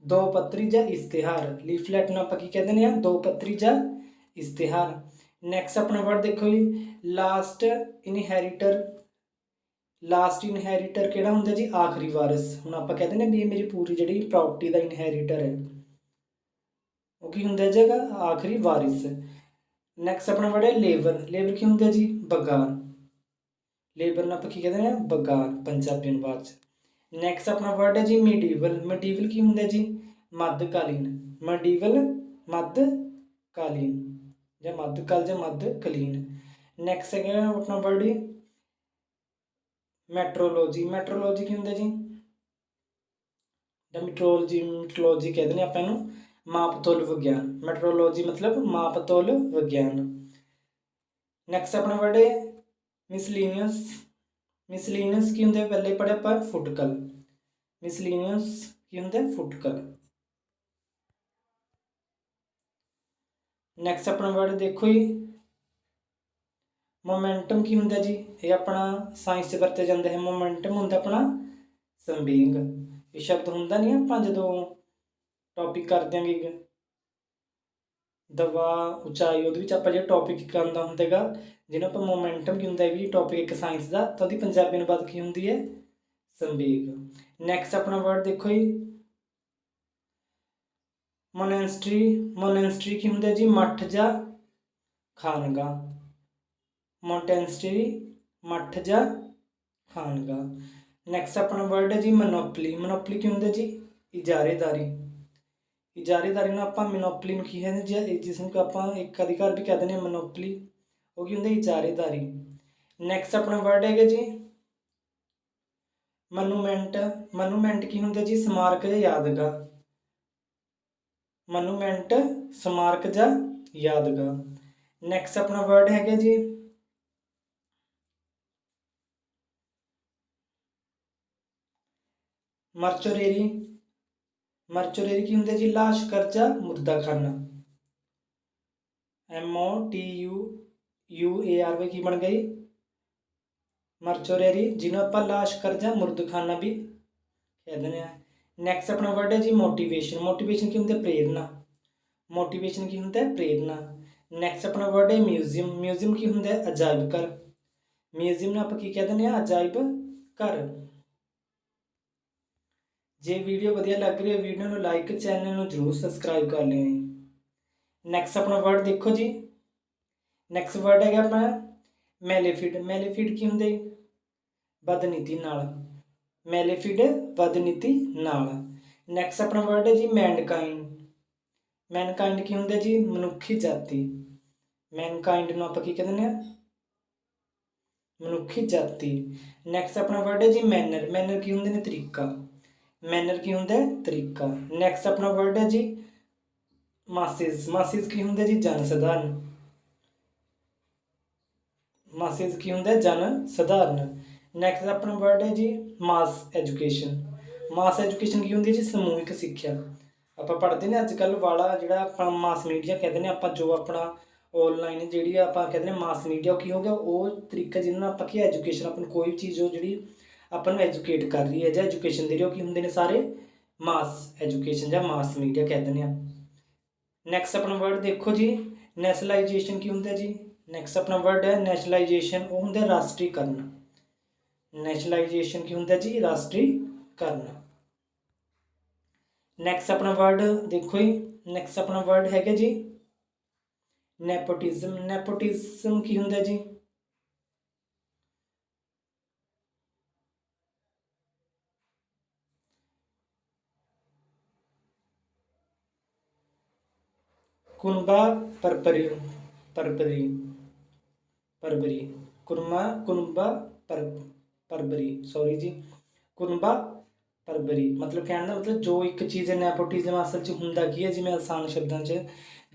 ਦੋ ਪੱਤਰੀ ਜਾਂ ਇਸ਼ਤਿਹਾਰ। ਲੀਫਲੈਟ ਨੂੰ ਆਪਾਂ ਕੀ ਕਹਿੰਦੇ ਨੇ ਆ? ਦੋ ਪੱਤਰੀ ਜਾਂ ਇਸ਼ਤਿਹਾਰ। ਨੈਕਸਟ ਆਪਣਾ ਵਰਡ ਦੇਖੋ ਜੀ। ਲਾਸਟ ਇਨਹੈਰੀਟਰ ਲਾਸਟ ਇਨਹੈਰੀਟਰ ਕਿਹੜਾ ਹੁੰਦਾ ਜੀ? ਆਖਰੀ ਵਾਰਿਸ। ਹੁਣ ਆਪਾਂ ਕਹਿੰਦੇ ਨੇ ਵੀ ਇਹ ਮੇਰੀ ਪੂਰੀ ਜਿਹੜੀ ਪ੍ਰਾਪਰਟੀ ਦਾ ਇਨਹੈਰੀਟਰ ਹੈ। ਉਹ ਕੀ ਹੁੰਦਾ ਜਗਾ ਆਖਰੀ ਵਾਰਿਸ। ਨੈਕਸਟ ਆਪਣਾ ਵਰਡ ਹੈ ਲੇਬਰ। ਲੇਬਰ ਕੀ ਹੁੰਦਾ ਜੀ? ਬਗਾਰ ਲੇਬਰ ਨੂੰ ਆਪਾਂ ਕੀ ਕਹਿੰਦੇ ਨੇ? ਬਗਾਰ ਪੰਜਾਬੀ ਅਨੁਵਾਦ ਚ। ਨੈਕਸਟ ਆਪਣਾ ਵਰਡ ਹੈ ਜੀ ਮੀਡੀਵਲ ਮੀਡੀਵਲ ਕੀ ਹੁੰਦਾ ਜੀ? ਮੱਧਕਾਲੀਨ। ਮੀਡੀਵਲ ਮੱਧਕਾਲੀਨ। ਜਾਂ ਮੱਧਕਾਲ ਜਾਂ ਮੱਧਕਾਲੀਨ। ਨੈਕਸਟ ਹੈਗਾ ਆਪਣਾ ਵਰਡ ਹੀ ਮੈਟਰੋਲੋਜੀ ਮੈਟਰੋਲੋਜੀ ਕੀ ਹੁੰਦਾ ਜੀ? ਜਾਂ ਮੈਟਰੋਲੋਜੀ ਮੈਟਰੋਲੋਜੀ ਕਹਿੰਦੇ ਨੇ ਆਪਾਂ ਇਹਨੂੰ। ਮਾਪਤੋਲ ਵਿਗਿਆਨ। ਮੈਟਰੋਲੋਜੀ ਮਤਲਬ ਮਾਪਤੋਲ ਵਿਗਿਆਨ। ਨੈਕਸਟ ਆਪਣਾ ਵਰਡ ਹੈ ਮਿਸਲੀਨੀਅਸ ਮਿਸਲੀਨੀਅਸ ਕੀ ਹੁੰਦਾ ਪਹਿਲੇ ਪੜਿਆ ਆਪਾਂ ਫੁਟਕਲ ਮਿਸਲੀਨੀਅਸ ਕੀ ਹੁੰਦਾ? ਫੁਟਕਲ ਨੈਕਸਟ ਆਪਣਾ ਵਰਡ ਦੇਖੋ ਜੀ। ਮੋਮੈਂਟਮ ਕੀ ਹੁੰਦਾ ਜੀ? ਇਹ ਆਪਣਾ ਸਾਇੰਸ 'ਚ ਵਰਤਿਆ ਜਾਂਦਾ ਹੈ। ਮੋਮੈਂਟਮ ਹੁੰਦਾ ਆਪਣਾ ਸੰਵੇਗ। ਇਹ ਸ਼ਬਦ ਹੁੰਦਾ ਨਹੀਂ ਆਪਾਂ ਜਦੋਂ ਟੌਪਿਕ ਕਰ ਦਿਆਂਗੇ ਦਵਾ, ਉਚਾਈ, ਉਹਦੇ ਵਿੱਚ ਆਪਾਂ ਜਿਹੜਾ ਟੌਪਿਕ ਇੱਕ ਆਉਂਦਾ ਹੁੰਦਾਗਾ, ਜਿਹਨੂੰ ਆਪਾਂ ਮੋਮੈਂਟਮ ਕੀ ਹੁੰਦਾ ਹੈ ਵੀ ਟੌਪਿਕ ਇੱਕ ਸਾਇੰਸ ਦਾ, ਤਾਂ ਉਹਦੀ ਪੰਜਾਬੀ ਅਨੁਵਾਦ ਕੀ ਹੁੰਦੀ ਹੈ? ਸੰਵੇਗ। ਨੈਕਸਟ ਆਪਣਾ ਵਰਡ ਦੇਖੋ ਜੀ। ਮੋਨੈਸਟਰੀ ਮੋਨੈਸਟਰੀ ਕੀ ਹੁੰਦਾ ਜੀ? ਮੱਠ ਜਾਂ ਖਾਨਗਾ। ਮੋਨੈਸਟਰੀ ਮੱਠ ਜਾਂ ਖਾਨਗਾ। ਨੈਕਸਟ ਆਪਣਾ ਵਰਡ ਹੈ ਜੀ ਮੋਨੋਪਲੀ ਮੋਨੋਪਲੀ ਕੀ ਹੁੰਦਾ ਜੀ? ਇਜਾਰੇਦਾਰੀ। ਇਜਾਰੇਦਾਰੀ ਨੂੰ ਆਪਾਂ ਮੋਨੋਪਲੀ ਨੂੰ ਕੀ ਕਹਿੰਦੇ ਜੀ ਜਿਸ ਨੂੰ ਆਪਾਂ ਇੱਕ ਅਧਿਕਾਰ ਵੀ ਕਹਿ ਦਿੰਦੇ ਹਾਂ, ਮੋਨੋਪਲੀ। ਉਹ ਕੀ ਹੁੰਦਾ ਇਜਾਰੇਦਾਰੀ ਨੈਕਸਟ ਆਪਣਾ ਵਰਡ ਹੈਗਾ ਜੀ ਮਨੂਮੈਂਟ ਮਨੂਮੈਂਟ ਕੀ ਹੁੰਦਾ ਜੀ, ਸਮਾਰਕ ਜਾਂ ਯਾਦਗਾਰ। ਮਨੂਮੈਂਟ ਸਮਾਰਕ ਜਾਂ ਯਾਦਗਾਰ। ਨੈਕਸਟ ਆਪਣਾ ਵਰਡ ਹੈਗਾ ਜੀ, ਮਰਚੋਰੇਰੀ। ਮਰਚੋਰੇਰੀ ਕੀ ਹੁੰਦਾ ਜੀ ਲਾਸ਼ ਕਰਜ਼ਾ ਮੁਰਦਾਖਾਨਾ M O T U U A R Y ਕੀ ਬਣ ਗਈ ਮਰਚੋਰੇਰੀ ਜਿਹਨੂੰ ਆਪਾਂ ਲਾਸ਼ ਕਰਜ਼ਾ ਮੁਰਦਖਾਨਾ ਵੀ ਕਹਿ ਦਿੰਦੇ ਆ ਨੈਕਸਟ ਆਪਣਾ ਵਰਡ ਹੈ ਜੀ ਮੋਟੀਵੇਸ਼ਨ ਮੋਟੀਵੇਸ਼ਨ ਕੀ ਹੁੰਦਾ ਪ੍ਰੇਰਨਾ ਮੋਟੀਵੇਸ਼ਨ ਕੀ ਹੁੰਦਾ ਹੈ ਪ੍ਰੇਰਨਾ ਨੈਕਸਟ ਆਪਣਾ ਵਰਡ ਹੈ ਮਿਊਜ਼ੀਅਮ ਮਿਊਜ਼ੀਅਮ ਕੀ ਹੁੰਦਾ ਅਜਾਇਬ ਘਰ ਮਿਊਜ਼ੀਅਮ ਨੂੰ ਆਪਾਂ ਕੀ ਕਹਿ ਦਿੰਦੇ ਆ ਅਜਾਇਬ ਘਰ ਜੇ ਵੀਡੀਓ ਵਧੀਆ ਲੱਗ ਰਹੀ ਹੈ, ਵੀਡੀਓ ਨੂੰ ਲਾਈਕ ਚੈਨਲ ਨੂੰ ਜਰੂਰ ਸਬਸਕ੍ਰਾਈਬ ਕਰ ਲਿਓ ਨੈਕਸਟ ਆਪਣਾ ਵਰਡ ਦੇਖੋ ਜੀ। ਨੈਕਸਟ ਵਰਡ ਹੈਗਾ ਆਪਣਾ ਮੈਲੇਫਿਡ ਮੈਲੇਫਿਡ ਕੀ ਹੁੰਦੇ? ਬਦਨੀਤੀ ਨਾਲ। ਮੈਲੇਫਿਡ ਬਦਨੀਤੀ ਨਾਲ। ਨੈਕਸਟ ਆਪਣਾ ਵਰਡ ਹੈ ਜੀ ਮੈਨਕਾਈਂਡ ਮੈਨਕਾਈਂਡ ਕੀ ਹੁੰਦਾ ਜੀ? ਮਨੁੱਖੀ ਜਾਤੀ। ਮੈਨਕਾਈਂਡ ਨੂੰ ਆਪਾਂ ਕੀ ਕਹਿੰਦੇ ਨੇ? ਮਨੁੱਖੀ ਜਾਤੀ। ਨੈਕਸਟ ਆਪਣਾ ਵਰਡ ਹੈ ਜੀ ਮੈਨਰ ਮੈਨਰ ਕੀ ਹੁੰਦੇ ਨੇ? ਤਰੀਕਾ। ਮੈਨਰ ਕੀ ਹੁੰਦਾ ਹੈ? ਤਰੀਕਾ। ਨੈਕਸਟ ਆਪਣਾ ਵਰਡ ਹੈ ਜੀ ਮਾਸਿਸ ਮਾਸਿਸ ਕੀ ਹੁੰਦਾ ਜੀ? ਜਨ ਸਧਾਰਨ ਮਾਸਿਸ ਕੀ ਹੁੰਦਾ ਜਨ ਸਧਾਰਨ ਨੈਕਸਟ ਆਪਣਾ ਵਰਡ ਹੈ ਜੀ ਮਾਸ ਐਜੂਕੇਸ਼ਨ ਮਾਸ ਐਜੂਕੇਸ਼ਨ ਕੀ ਹੁੰਦੀ ਹੈ ਜੀ? ਸਮੂਹਿਕ ਸਿੱਖਿਆ। ਆਪਾਂ ਪੜ੍ਹਦੇ ਨੇ ਅੱਜ ਕੱਲ ਵਾਲਾ ਜਿਹੜਾ ਆਪਾਂ ਮਾਸ ਮੀਡੀਆ ਕਹਿੰਦੇ ਨੇ, ਆਪਾਂ ਜੋ ਆਪਣਾ ਆਨਲਾਈਨ ਜਿਹੜੀ ਆਪਾਂ ਕਹਿੰਦੇ ਨੇ ਮਾਸ ਮੀਡੀਆ ਉਹ ਕੀ ਹੋ ਗਿਆ? ਉਹ ਤਰੀਕਾ ਜਿਹਨਾਂ ਨਾਲ ਆਪਾਂ ਕੀ ਐਜੂਕੇਸ਼ਨ ਆਪਣੀ ਕੋਈ ਵੀ ਚੀਜ਼ ਉਹ ਜਿਹੜੀ ਆਪਾਂ ਨੂੰ ਐਜੂਕੇਟ ਕਰ ਰਹੀ ਹੈ ਜਾਂ ਐਜੂਕੇਸ਼ਨ ਦੇ ਰਹੀ ਹੈ, ਉਹ ਕੀ ਹੁੰਦੇ ਨੇ ਸਾਰੇ? ਮਾਸ ਐਜੂਕੇਸ਼ਨ ਜਾਂ ਮਾਸ ਮੀਡੀਆ ਕਹਿ ਦਿੰਦੇ ਆ ਨੈਕਸਟ ਆਪਣਾ ਵਰਡ ਦੇਖੋ ਜੀ। ਨੈਸ਼ਨਲਾਈਜੇਸ਼ਨ ਕੀ ਹੁੰਦਾ ਜੀ? ਨੈਕਸਟ ਆਪਣਾ ਵਰਡ ਹੈ ਨੈਸ਼ਨਲਾਈਜੇਸ਼ਨ ਉਹ ਹੁੰਦਾ ਰਾਸ਼ਟਰੀਕਰਨ। ਨੈਸ਼ਨਲਾਈਜੇਸ਼ਨ ਕੀ ਹੁੰਦਾ ਜੀ? ਰਾਸ਼ਟਰੀਕਰਨ। ਨੈਕਸਟ ਆਪਣਾ ਵਰਡ ਦੇਖੋ ਜੀ। ਨੈਕਸਟ ਆਪਣਾ ਵਰਡ ਹੈਗਾ ਜੀ। ਨੈਪੋਟਿਜ਼ਮ ਨੈਪੋਟਿਜ਼ਮ ਕੀ ਹੁੰਦਾ ਜੀ? ਕੁਨਬਾ ਪਰਪਰੀ ਪਰਪਰੀ ਪਰਬਰੀ, ਕੁਰਮਾ ਕੁਨਬਾ ਪਰ, ਪਰਬਰੀ ਸੌਰੀ ਜੀ ਕੁਨਬਾ ਪਰਬਰੀ, ਮਤਲਬ ਕਹਿਣ ਦਾ ਮਤਲਬ ਜੋ ਇੱਕ ਚੀਜ਼ ਹੈ ਨੈਪੋਟਿਜ਼ਮ ਅਸਲ 'ਚ ਹੁੰਦਾ ਕੀ ਹੈ, ਜਿਵੇਂ ਆਸਾਨ ਸ਼ਬਦਾਂ 'ਚ,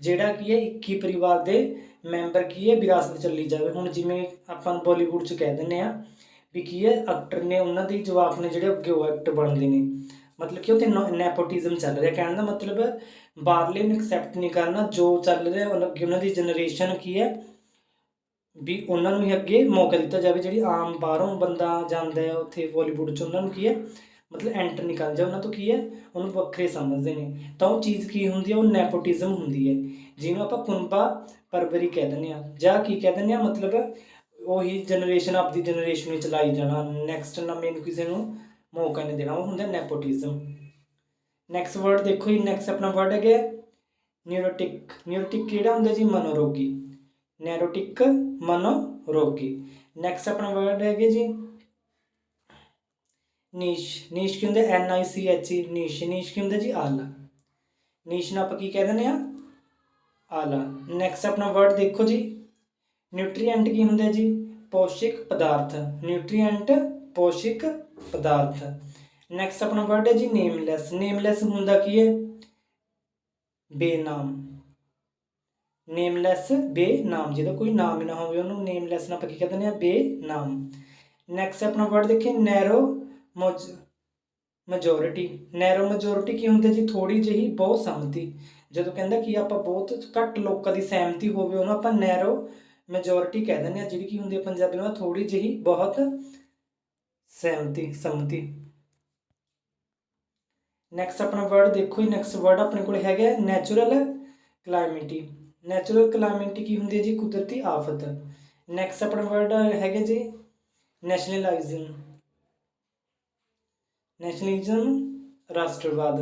ਜਿਹੜਾ ਕੀ ਹੈ ਇੱਕ ਹੀ ਪਰਿਵਾਰ ਦੇ ਮੈਂਬਰ ਕੀ ਹੈ ਵਿਰਾਸਤ ਚੱਲੀ ਜਾਵੇ। ਹੁਣ ਜਿਵੇਂ ਆਪਾਂ ਬਾਲੀਵੁੱਡ 'ਚ ਕਹਿ ਦਿੰਦੇ ਆ ਵੀ ਕੀ ਹੈ ਐਕਟਰ ਨੇ ਉਹਨਾਂ ਦੇ ਜਵਾਕ ਨੇ ਜਿਹੜੇ ਅੱਗੇ ਉਹ ਐਕਟ ਬਣਦੇ ਨੇ। ਮਤਲਬ ਕਿ ਉੱਥੇ ਤੇ ਨੈਪੋਟਿਜ਼ਮ ਚੱਲ ਰਿਹਾ। ਕਹਿਣ ਦਾ ਮਤਲਬ ਬਾਹਰਲੇ ਨੂੰ ਐਕਸੈਪਟ ਨਹੀਂ ਕਰਨਾ। ਜੋ ਚੱਲ ਰਿਹਾ, ਮਤਲਬ ਕਿ ਉਹਨਾਂ ਦੀ ਜਨਰੇਸ਼ਨ ਕੀ ਹੈ? ਵੀ ਉਹਨਾਂ ਨੂੰ ਹੀ ਅੱਗੇ ਮੌਕਾ ਦਿੱਤਾ ਜਾਵੇ। ਜਿਹੜੀ ਆਮ ਬਾਹਰੋਂ ਬੰਦਾ ਜਾਂਦਾ ਹੈ, ਉੱਥੇ ਬਾਲੀਵੁੱਡ 'ਚ ਉਹਨਾਂ ਨੂੰ ਕੀ ਹੈ? ਮਤਲਬ ਐਂਟਰ ਨਹੀਂ ਕਰਨ ਜਾਂ ਉਹਨਾਂ ਤੋਂ ਕੀ ਹੈ? ਉਹਨੂੰ ਵੱਖਰੇ ਸਮਝਦੇ ਨੇ। ਤਾਂ ਉਹ ਚੀਜ਼ ਕੀ ਹੁੰਦੀ ਹੈ? ਉਹ ਨੈਪੋਟਿਜ਼ਮ ਹੁੰਦੀ ਹੈ। ਜਿਹਨੂੰ ਆਪਾਂ ਕੁਨਬਾ ਪਰਵਰੀ ਕਹਿ ਦਿੰਦੇ ਆ ਜਾਂ ਕੀ ਕਹਿ ਦਿੰਦੇ ਆ ਮਤਲਬ ਉਹੀ ਜਨਰੇਸ਼ਨ ਆਪਦੀ ਜਨਰੇਸ਼ਨ ਵਿੱਚ ਚਲਾਈ ਜਾਣਾ। ਨੈਕਸਟ ਨਵੇਂ ਨੂੰ ਕਿਸੇ ਨੂੰ ਮੌਕਾ ਨਹੀਂ ਦੇਣਾ, ਉਹ ਹੁੰਦਾ ਨੈਪੋਟਿਜ਼ਮ ਨੈਕਸਟ ਵਰਡ ਦੇਖੋ ਜੀ ਨੈਕਸਟ ਆਪਣਾ ਵਰਡ ਹੈਗਾ ਨਿਊਰੋਟਿਕ ਨਿਊਰੋਟਿਕ ਕਿਹੜਾ ਹੁੰਦਾ ਜੀ? ਮਨੋਰੋਗੀ। ਨੈਰੋਟਿਕ ਮਨੋਰੋਗੀ। ਨੈਕਸਟ ਆਪਣਾ ਵਰਡ ਹੈਗੇ ਜੀ, ਨੀਸ਼। ਨੀਸ਼ ਕੀ ਹੁੰਦਾ? N I C H E niche. Niche ਕੀ ਹੁੰਦਾ ਜੀ? ਆਲਾ। ਨੀਸ਼ ਨੂੰ ਆਪਾਂ ਕੀ ਕਹਿ ਦਿੰਦੇ ਆ ਆਲਾ। ਨੈਕਸਟ ਆਪਣਾ ਵਰਡ ਦੇਖੋ ਜੀ। ਨਿਊਟ੍ਰੀਐਂਟ ਕੀ ਹੁੰਦਾ ਜੀ? ਪੋਸ਼ਕ ਪਦਾਰਥ। ਨਿਊਟ੍ਰੀਐਂਟ ਪੋਸ਼ਿਕ ਪਦਾਰਥ। ਨੈਕਸਟ ਆਪਣਾ ਵਰਡ ਹੈ ਜੀ ਨੇਮਲੈਸ ਨੇਮਲੈਸ ਹੁੰਦਾ ਕੀ ਹੈ? ਬੇਨਾਮ। ਨੇਮਲੈਸ ਬੇਨਾਮ। ਜਿਹਦਾ ਕੋਈ ਨਾਮ ਹੀ ਨਾ ਹੋਵੇ ਉਹਨੂੰ ਨੇਮਲੈਸ ਨਾਲ ਆਪਾਂ ਕੀ ਕਹਿੰਦੇ ਨੇ? ਬੇਨਾਮ। ਨੈਕਸਟ ਆਪਣਾ ਵਰਡ ਦੇਖੀਏ ਨੈਰੋ ਮੈਜੋਰਿਟੀ ਨੈਰੋ ਮੈਜੋਰਿਟੀ ਕੀ ਹੁੰਦਾ ਜੀ? ਥੋੜੀ ਜਿਹੀ, ਬਹੁਤ ਸੰਮਤੀ। ਜਦੋਂ ਕਹਿੰਦਾ ਕਿ ਆਪਾਂ ਬਹੁਤ ਘੱਟ ਲੋਕਾਂ ਦੀ ਸਹਿਮਤੀ ਹੋਵੇ, ਉਹਨੂੰ ਆਪਾਂ ਨੈਰੋ ਮੈਜੋਰਿਟੀ ਕਹਿ ਦਿੰਦੇ ਆ ਜਿਹੜੀ ਕੀ ਹੁੰਦੀ ਹੈ ਪੰਜਾਬੀ ਨੂੰ ਥੋੜੀ ਜਿਹੀ, ਬਹੁਤ ਸਹਿਮਤੀ, ਸੰਮਤੀ। ਨੈਕਸਟ ਆਪਣਾ ਵਰਡ ਦੇਖੋ ਜੀ ਨੈਕਸਟ ਵਰਡ ਆਪਣੇ ਕੋਲ ਹੈਗਾ ਨੈਚੁਰਲ ਕਲਾਈਮਿਟੀ ਨੈਚੁਰਲ ਕਲਾਈਮਿਟੀ ਕੀ ਹੁੰਦੀ ਹੈ ਜੀ? ਕੁਦਰਤੀ ਆਫਤ। ਨੈਕਸਟ ਆਪਣਾ ਵਰਡ ਹੈਗਾ ਜੀ ਨੈਸ਼ਨਲਾਈਜ਼ਮ ਨੈਸ਼ਨਲਿਜ਼ਮ ਰਾਸ਼ਟਰਵਾਦ।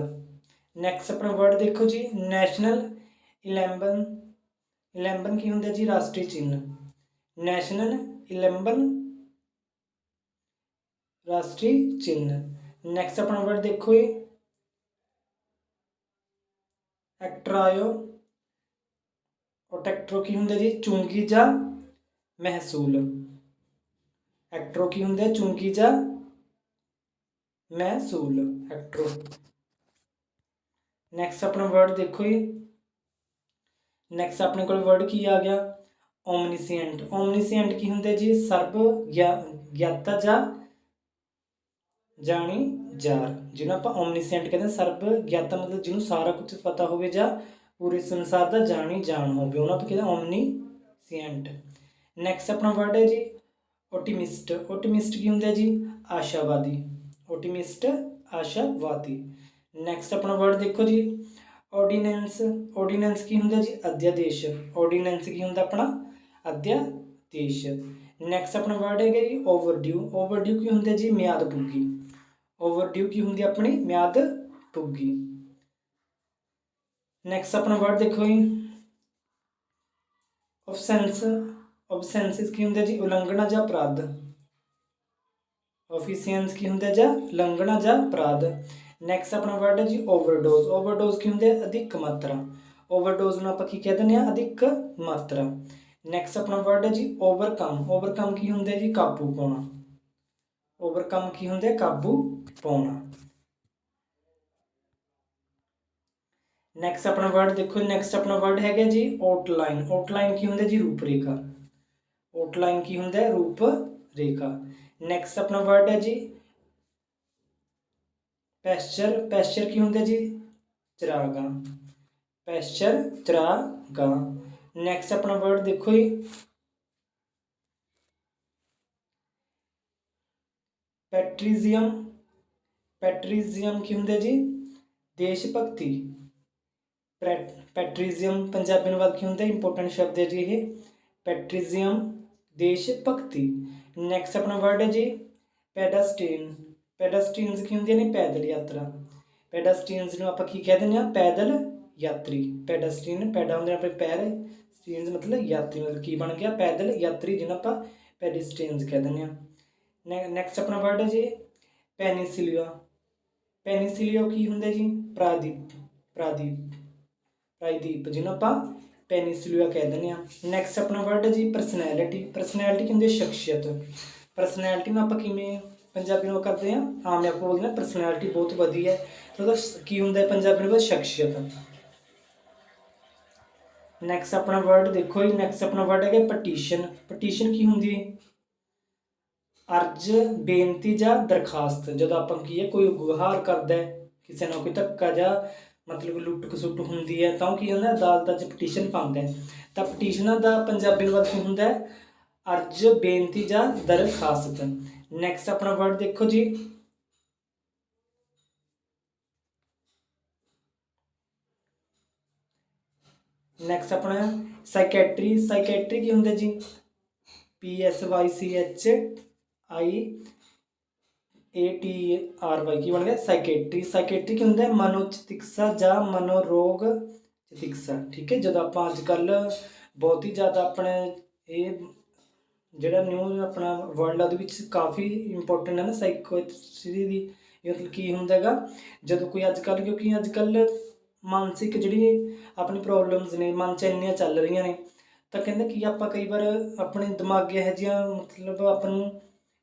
ਨੈਕਸਟ ਆਪਣਾ ਵਰਡ ਦੇਖੋ ਜੀ ਨੈਸ਼ਨਲ ਇਲੈਂਬਨ। ਇਲੈਂਬਨ ਕੀ ਹੁੰਦਾ ਜੀ? ਰਾਸ਼ਟਰੀ ਚਿੰਨ੍ਹ। ਨੈਸ਼ਨਲ ਇਲੈਂਬਨ ਰਾਸ਼ਟਰੀ ਚਿੰਨ੍ਹ। ਨੈਕਸਟ ਆਪਣਾ ਵਰਡ ਦੇਖੋ ਜੀ। ਐਕਟਰਾਇਓ ਔਟੈਕਟਰੋ ਕੀ ਹੁੰਦਾ ਜੀ? ਚੁੰਗੀ ਜਾਂ ਮਹਿਸੂਲ। ਐਕਟਰੋ ਕੀ ਹੁੰਦਾ? ਚੁੰਗੀ ਜਾਂ ਮਹਿਸੂਲ। ਐਕਟਰੋ ਨੈਕਸਟ ਆਪਣਾ ਵਰਡ ਦੇਖੋ ਜੀ। ਨੈਕਸਟ ਆਪਣੇ ਕੋਲ ਵਰਡ ਕੀ ਆ ਗਿਆ? ਓਮਨੀਸੀਐਂਟ ਓਮਨੀਸੀਐਂਟ ਕੀ ਹੁੰਦਾ ਜੀ? ਸਰਬ ਗਿਆ- ਗਿਆਤਾ ਜਾਂ ਜਾਣੀ ਜਾਰ, ਜਿਹਨੂੰ ਆਪਾਂ ਓਮਨੀਸੈਂਟ ਕਹਿੰਦੇ ਸਰਬ ਗਿਆਤਾ ਮਤਲਬ ਜਿਹਨੂੰ ਸਾਰਾ ਕੁਝ ਪਤਾ ਹੋਵੇ ਜਾਂ ਪੂਰੇ ਸੰਸਾਰ ਦਾ ਜਾਣੀ ਜਾਣ ਹੋਵੇ, ਉਹਨਾਂ ਆਪਾਂ ਕਹਿੰਦੇ ਓਮਨੀਸੈਂਟ ਨੈਕਸਟ ਆਪਣਾ ਵਰਡ ਹੈ ਜੀ ਓਟੀਮਿਸਟ ਓਟੀਮਿਸਟ ਕੀ ਹੁੰਦਾ ਜੀ? ਆਸ਼ਾਵਾਦੀ। ਓਟੀਮਿਸਟ ਆਸ਼ਾਵਾਦੀ। ਨੈਕਸਟ ਆਪਣਾ ਵਰਡ ਦੇਖੋ ਜੀ ਆਰਡੀਨੈਂਸ ਆਰਡੀਨੈਂਸ ਕੀ ਹੁੰਦਾ ਜੀ? ਅਧਿਆਦੇਸ਼। ਆਰਡੀਨੈਂਸ ਕੀ ਹੁੰਦਾ ਆਪਣਾ? ਅਧਿਆਦੇਸ਼। ਨੈਕਸਟ ਆਪਣਾ ਵਰਡ ਹੈਗਾ ਜੀ ਓਵਰਡਿਊ ਓਵਰਡਿਊ ਕੀ ਹੁੰਦਾ ਜੀ? ਮਿਆਦ ਪੁੱਗੀ ਓਵਰਡਿਊ ਕੀ ਹੁੰਦੀ ਆਪਣੀ? ਮਿਆਦ ਪੁੱਗੀ। ਨੈਕਸਟ ਆਪਣਾ ਵਰਡ ਦੇਖੋ ਜੀ। ਆਫਸੈਂਸ ਆਬਸੈਂਸਿਸ ਕੀ ਹੁੰਦਾ ਜੀ? ਉਲੰਘਣਾ ਜਾਂ ਅਪਰਾਧ। ਆਫੀਸੀਐਂਸ ਕੀ ਹੁੰਦਾ ਜਾਂ ਉਲੰਘਣਾ ਜਾਂ ਅਪਰਾਧ। ਨੈਕਸਟ ਆਪਣਾ ਵਰਡ ਹੈ ਜੀ ਓਵਰਡੋਜ਼ ਓਵਰਡੋਜ਼ ਕੀ ਹੁੰਦੇ ਆ? ਅਧਿਕ ਮਾਤਰਾ। ਓਵਰਡੋਜ਼ ਨੂੰ ਆਪਾਂ ਕੀ ਕਹਿ ਦਿੰਦੇ ਆ? ਅਧਿਕ ਮਾਤਰਾ। ਨੈਕਸਟ ਆਪਣਾ ਵਰਡ ਹੈ ਜੀ ਓਵਰਕਮ ਓਵਰਕਮ ਕੀ ਹੁੰਦਾ ਜੀ? ਕਾਬੂ ਪਾਉਣਾ। ਓਵਰਕਮ ਕੀ ਹੁੰਦਾ? ਕਾਬੂ ਪਾਉਣਾ। ਨੈਕਸਟ ਆਪਣਾ ਵਰਡ ਦੇਖੋ ਨੈਕਸਟ ਆਪਣਾ ਵਰਡ ਹੈਗਾ ਜੀ ਆਊਟਲਾਈਨ ਆਊਟਲਾਈਨ ਕੀ ਹੁੰਦਾ ਜੀ? ਰੂਪ ਰੇਖਾ ਆਊਟਲਾਈਨ ਕੀ ਹੁੰਦਾ? ਹੈ ਰੂਪ ਰੇਖਾ ਨੈਕਸਟ ਆਪਣਾ ਵਰਡ ਹੈ ਜੀ ਪੈਸਚਰ ਪੈਸਚਰ ਕੀ ਹੁੰਦਾ ਜੀ? ਚਰਾਗਾ। ਪੈਸਚਰ ਚਰਾਗਾ। ਨੈਕਸਟ ਆਪਣਾ ਵਰਡ ਦੇਖੋ ਜੀ ਪੈਟਰੀਜ਼ੀਅਮ ਪੈਟਰੀਜ਼ੀਅਮ ਕੀ ਹੁੰਦੇ ਜੀ? ਦੇਸ਼ ਭਗਤੀ। ਪੈਟਰੀਜ਼ੀਅਮ ਪੰਜਾਬੀ ਅਨੁਵਾਦ ਕੀ ਹੁੰਦਾ? ਇੰਪੋਰਟੈਂਟ ਸ਼ਬਦ ਹੈ ਜੀ ਇਹ। ਪੈਟਰੀਜ਼ੀਅਮ, ਦੇਸ਼ ਭਗਤੀ। ਨੈਕਸਟ ਆਪਣਾ ਵਰਡ ਹੈ ਜੀ, ਪੈਡਸਟੀਨ। ਪੈਡਸਟ੍ਰੀਨਸ ਕੀ ਹੁੰਦੀਆਂ ਨੇ? ਪੈਦਲ ਯਾਤਰਾ। ਪੈਡਸਟ੍ਰੀਨਸ ਨੂੰ ਆਪਾਂ ਕੀ ਕਹਿ ਦਿੰਦੇ ਆ ਪੈਦਲ ਯਾਤਰੀ। ਪੈਡਸਟੀਨ ਪੈਡਾ ਹੁੰਦੇ ਆਪਣੇ ਪੈਰ। ਸਟ੍ਰੀਨਸ ਮਤਲਬ ਯਾਤਰੀ, ਮਤਲਬ ਕੀ ਬਣ ਗਿਆ? ਪੈਦਲ ਯਾਤਰੀ ਜਿਹਨਾਂ ਆਪਾਂ ਪੈਡਸਟ੍ਰੀਨਸ ਕਹਿ ਦਿੰਦੇ ਆ ਨੈਕਸਟ ਆਪਣਾ ਵਰਡ ਹੈ ਜੀ ਪੈਨੀਸਿਲੀਆ ਪੈਨੀਸਿਲੀਓ ਕੀ ਹੁੰਦਾ ਜੀ? ਪ੍ਰਾਦੀਪ ਪ੍ਰਾਦੀਪ ਪ੍ਰਾਦੀਪ, ਜਿਹਨੂੰ ਆਪਾਂ ਪੈਨੀਸਿਲੀਆ ਕਹਿ ਦਿੰਦੇ ਆ ਨੈਕਸਟ ਆਪਣਾ ਵਰਡ ਹੈ ਜੀ ਪਰਸਨੈਲਿਟੀ ਪਰਸਨੈਲਿਟੀ ਕਹਿੰਦੇ ਸ਼ਖਸੀਅਤ। ਪਰਸਨੈਲਿਟੀ ਨੂੰ ਆਪਾਂ ਕਿਵੇਂ ਪੰਜਾਬੀ ਨੂੰ ਕਰਦੇ ਆ ਆਮ ਆਪਾਂ ਬੋਲਦੇ ਆ ਪਰਸਨੈਲਿਟੀ ਬਹੁਤ ਵਧੀਆ ਹੈ। ਉਹਦਾ ਕੀ ਹੁੰਦਾ ਹੈ ਪੰਜਾਬੀ ਨੂੰ? ਸ਼ਖਸੀਅਤ। ਨੈਕਸਟ ਆਪਣਾ ਵਰਡ ਦੇਖੋ ਜੀ। ਨੈਕਸਟ ਆਪਣਾ ਵਰਡ ਹੈਗਾ ਪਟੀਸ਼ਨ ਪਟੀਸ਼ਨ ਕੀ ਹੁੰਦੀ ਹੈ? ਅਰਜ਼, ਬੇਨਤੀ ਜਾਂ ਦਰਖਾਸਤ, ਜਦੋਂ ਆਪਾਂ ਕੀ ਹੈ, ਕੋਈ ਗੁਹਾਰ ਕਰਦਾ ਹੈ, ਕਿਸੇ ਨਾਲ ਕੋਈ ਧੱਕਾ ਜਾਂ ਮਤਲਬ ਲੁੱਟ ਖਸੁੱਟ ਹੁੰਦੀ ਹੈ, ਤਾਂ ਕੀ ਹੁੰਦਾ ਅਦਾਲਤਾਂ 'ਚ ਪਟੀਸ਼ਨ ਪਾਉਂਦਾ ਹੈ। ਤਾਂ ਪਟੀਸ਼ਨਾਂ ਦਾ ਪੰਜਾਬੀ ਅਨੁਵਾਦ ਕੀ ਹੁੰਦਾ ਹੈ? ਅਰਜ਼, ਬੇਨਤੀ ਜਾਂ ਦਰਖਾਸਤ। ਨੈਕਸਟ ਆਪਣਾ ਵਰਡ ਦੇਖੋ ਜੀ। ਨੈਕਸਟ ਆਪਣਾ ਸਾਈਕੈਟਰੀ ਸਾਈਕੈਟਰੀ ਕੀ ਹੁੰਦਾ ਜੀ? P S Y C H I A T R Y ਕੀ ਬਣ ਗਿਆ? ਸਾਈਕੈਟਰੀ ਸਾਈਕੈਟਰੀ ਕੀ ਹੁੰਦਾ ਹੈ? ਮਨੋਚਿਕਿਤਸਾ ਜਾਂ ਮਨੋਰੋਗ ਚਿਕਿਤਸਾ। ਠੀਕ ਹੈ? ਜਦੋਂ ਆਪਾਂ ਅੱਜ ਕੱਲ ਬਹੁਤ ਹੀ ਜ਼ਿਆਦਾ ਆਪਣੇ ਇਹ ਜਿਹੜਾ ਨਿਊ ਆਪਣਾ ਵਰਲਡ ਆ, ਉਹਦੇ ਵਿੱਚ ਕਾਫੀ ਇੰਪੋਰਟੈਂਟ ਹੈ ਨਾ ਸਾਈਕੋਥਰੀ ਦੀ। ਇਹ ਮਤਲਬ ਕੀ ਹੁੰਦਾ ਹੈਗਾ? ਜਦੋਂ ਕੋਈ ਅੱਜ ਕੱਲ ਕਿਉਂਕਿ ਅੱਜ ਕੱਲ ਮਾਨਸਿਕ ਜਿਹੜੀ ਆਪਣੀ ਪ੍ਰੋਬਲਮਸ ਨੇ, ਮਨ ਚ ਇੰਨੀਆਂ ਚੱਲ ਰਹੀਆਂ ਨੇ, ਤਾਂ ਕਹਿੰਦੇ ਕਿ ਆਪਾਂ ਕਈ ਵਾਰ ਆਪਣੇ ਦਿਮਾਗੀ ਇਹੋ ਜਿਹੀਆਂ ਮਤਲਬ ਆਪਾਂ ਨੂੰ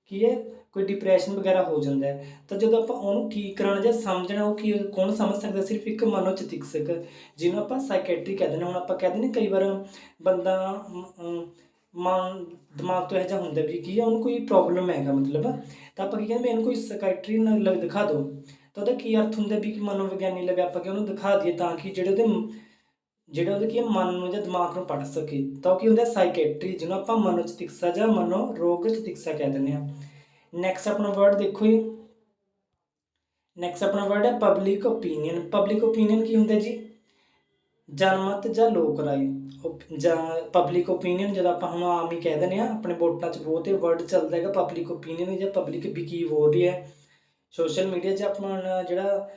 ਕੀ ਹੈ? ਕੋਈ ਡਿਪਰੈਸ਼ਨ ਵਗੈਰਾ ਹੋ ਜਾਂਦਾ ਹੈ। ਤਾਂ ਜਦੋਂ ਆਪਾਂ ਉਹਨੂੰ ਠੀਕ ਕਰਾਉਣਾ ਜਾਂ ਸਮਝਣਾ ਉਹ ਕੀ ਕੌਣ ਸਮਝ ਸਕਦਾ? ਸਿਰਫ ਇੱਕ ਮਨੋਚਿਕਿਤਸਕ ਜਿਹਨੂੰ ਆਪਾਂ ਸਾਈਕੈਟਰੀ ਕਹਿੰਦੇ ਨੇ ਹੁਣ ਆਪਾਂ ਕਹਿੰਦੇ ਨੇ ਕਈ ਵਾਰ ਬੰਦਾ ਅਮ, ਮਨ ਦਿਮਾਗ ਤੋਂ ਇਹੋ ਜਿਹਾ ਹੁੰਦਾ ਵੀ ਕੀ ਹੈ ਉਹਨੂੰ ਕੋਈ ਪ੍ਰੋਬਲਮ ਹੈਗਾ ਮਤਲਬ। ਤਾਂ ਆਪਾਂ ਕੀ ਕਹਿੰਦੇ ਮੈਨੂੰ ਕੋਈ ਸਾਈਕੈਟਰੀ ਨਾਲ ਦਿਖਾ ਦਿਓ। ਤਾਂ ਉਹਦਾ ਕੀ ਅਰਥ ਹੁੰਦਾ ਵੀ ਕਿ ਮਨੋਵਿਗਿਆਨੀ ਲਵੇ ਆਪਾਂ ਕਿ ਉਹਨੂੰ ਦਿਖਾ ਦਈਏ ਤਾਂ ਕਿ ਜਿਹੜੇ ਉਹਦੇ ਜਿਹੜਾ ਉਹਦੇ ਕੀ ਹੈ, ਮਨ ਨੂੰ ਜਾਂ ਦਿਮਾਗ ਨੂੰ ਪੜ੍ਹ ਸਕੇ, ਤਾਂ ਕੀ ਹੁੰਦਾ ਸਾਈਕੈਟਰੀ ਜਿਹਨੂੰ ਆਪਾਂ ਮਨੋਚਿਕਿਤਸਾ ਜਾਂ ਮਨੋ ਰੋਗ ਚਿਕਿਤਸਾ ਕਹਿ ਦਿੰਦੇ ਆ ਨੈਕਸਟ ਆਪਣਾ ਵਰਡ ਦੇਖੋ ਜੀ। ਨੈਕਸਟ ਆਪਣਾ ਵਰਡ ਹੈ ਪਬਲਿਕ ਓਪੀਨੀਅਨ ਪਬਲਿਕ ਓਪੀਨੀਅਨ ਕੀ ਹੁੰਦਾ ਜੀ? ਜਨਮਤ ਜਾਂ ਲੋਕ ਰਾਏ। ਜਾਂ ਪਬਲਿਕ ਓਪੀਨੀਅਨ ਜਦੋਂ ਆਪਾਂ ਹੁਣ ਆਮ ਹੀ ਕਹਿ ਦਿੰਦੇ ਆ ਆਪਣੇ ਵੋਟਾਂ 'ਚ ਬਹੁਤ ਇਹ ਵਰਡ ਚੱਲਦਾ ਹੈਗਾ ਪਬਲਿਕ ਓਪੀਨੀਅਨ ਜਾਂ ਪਬਲਿਕ ਵੀ ਹੋ ਰਹੀ ਹੈ। ਸੋਸ਼ਲ ਮੀਡੀਆ 'ਚ ਆਪਣਾ ਜਿਹੜਾ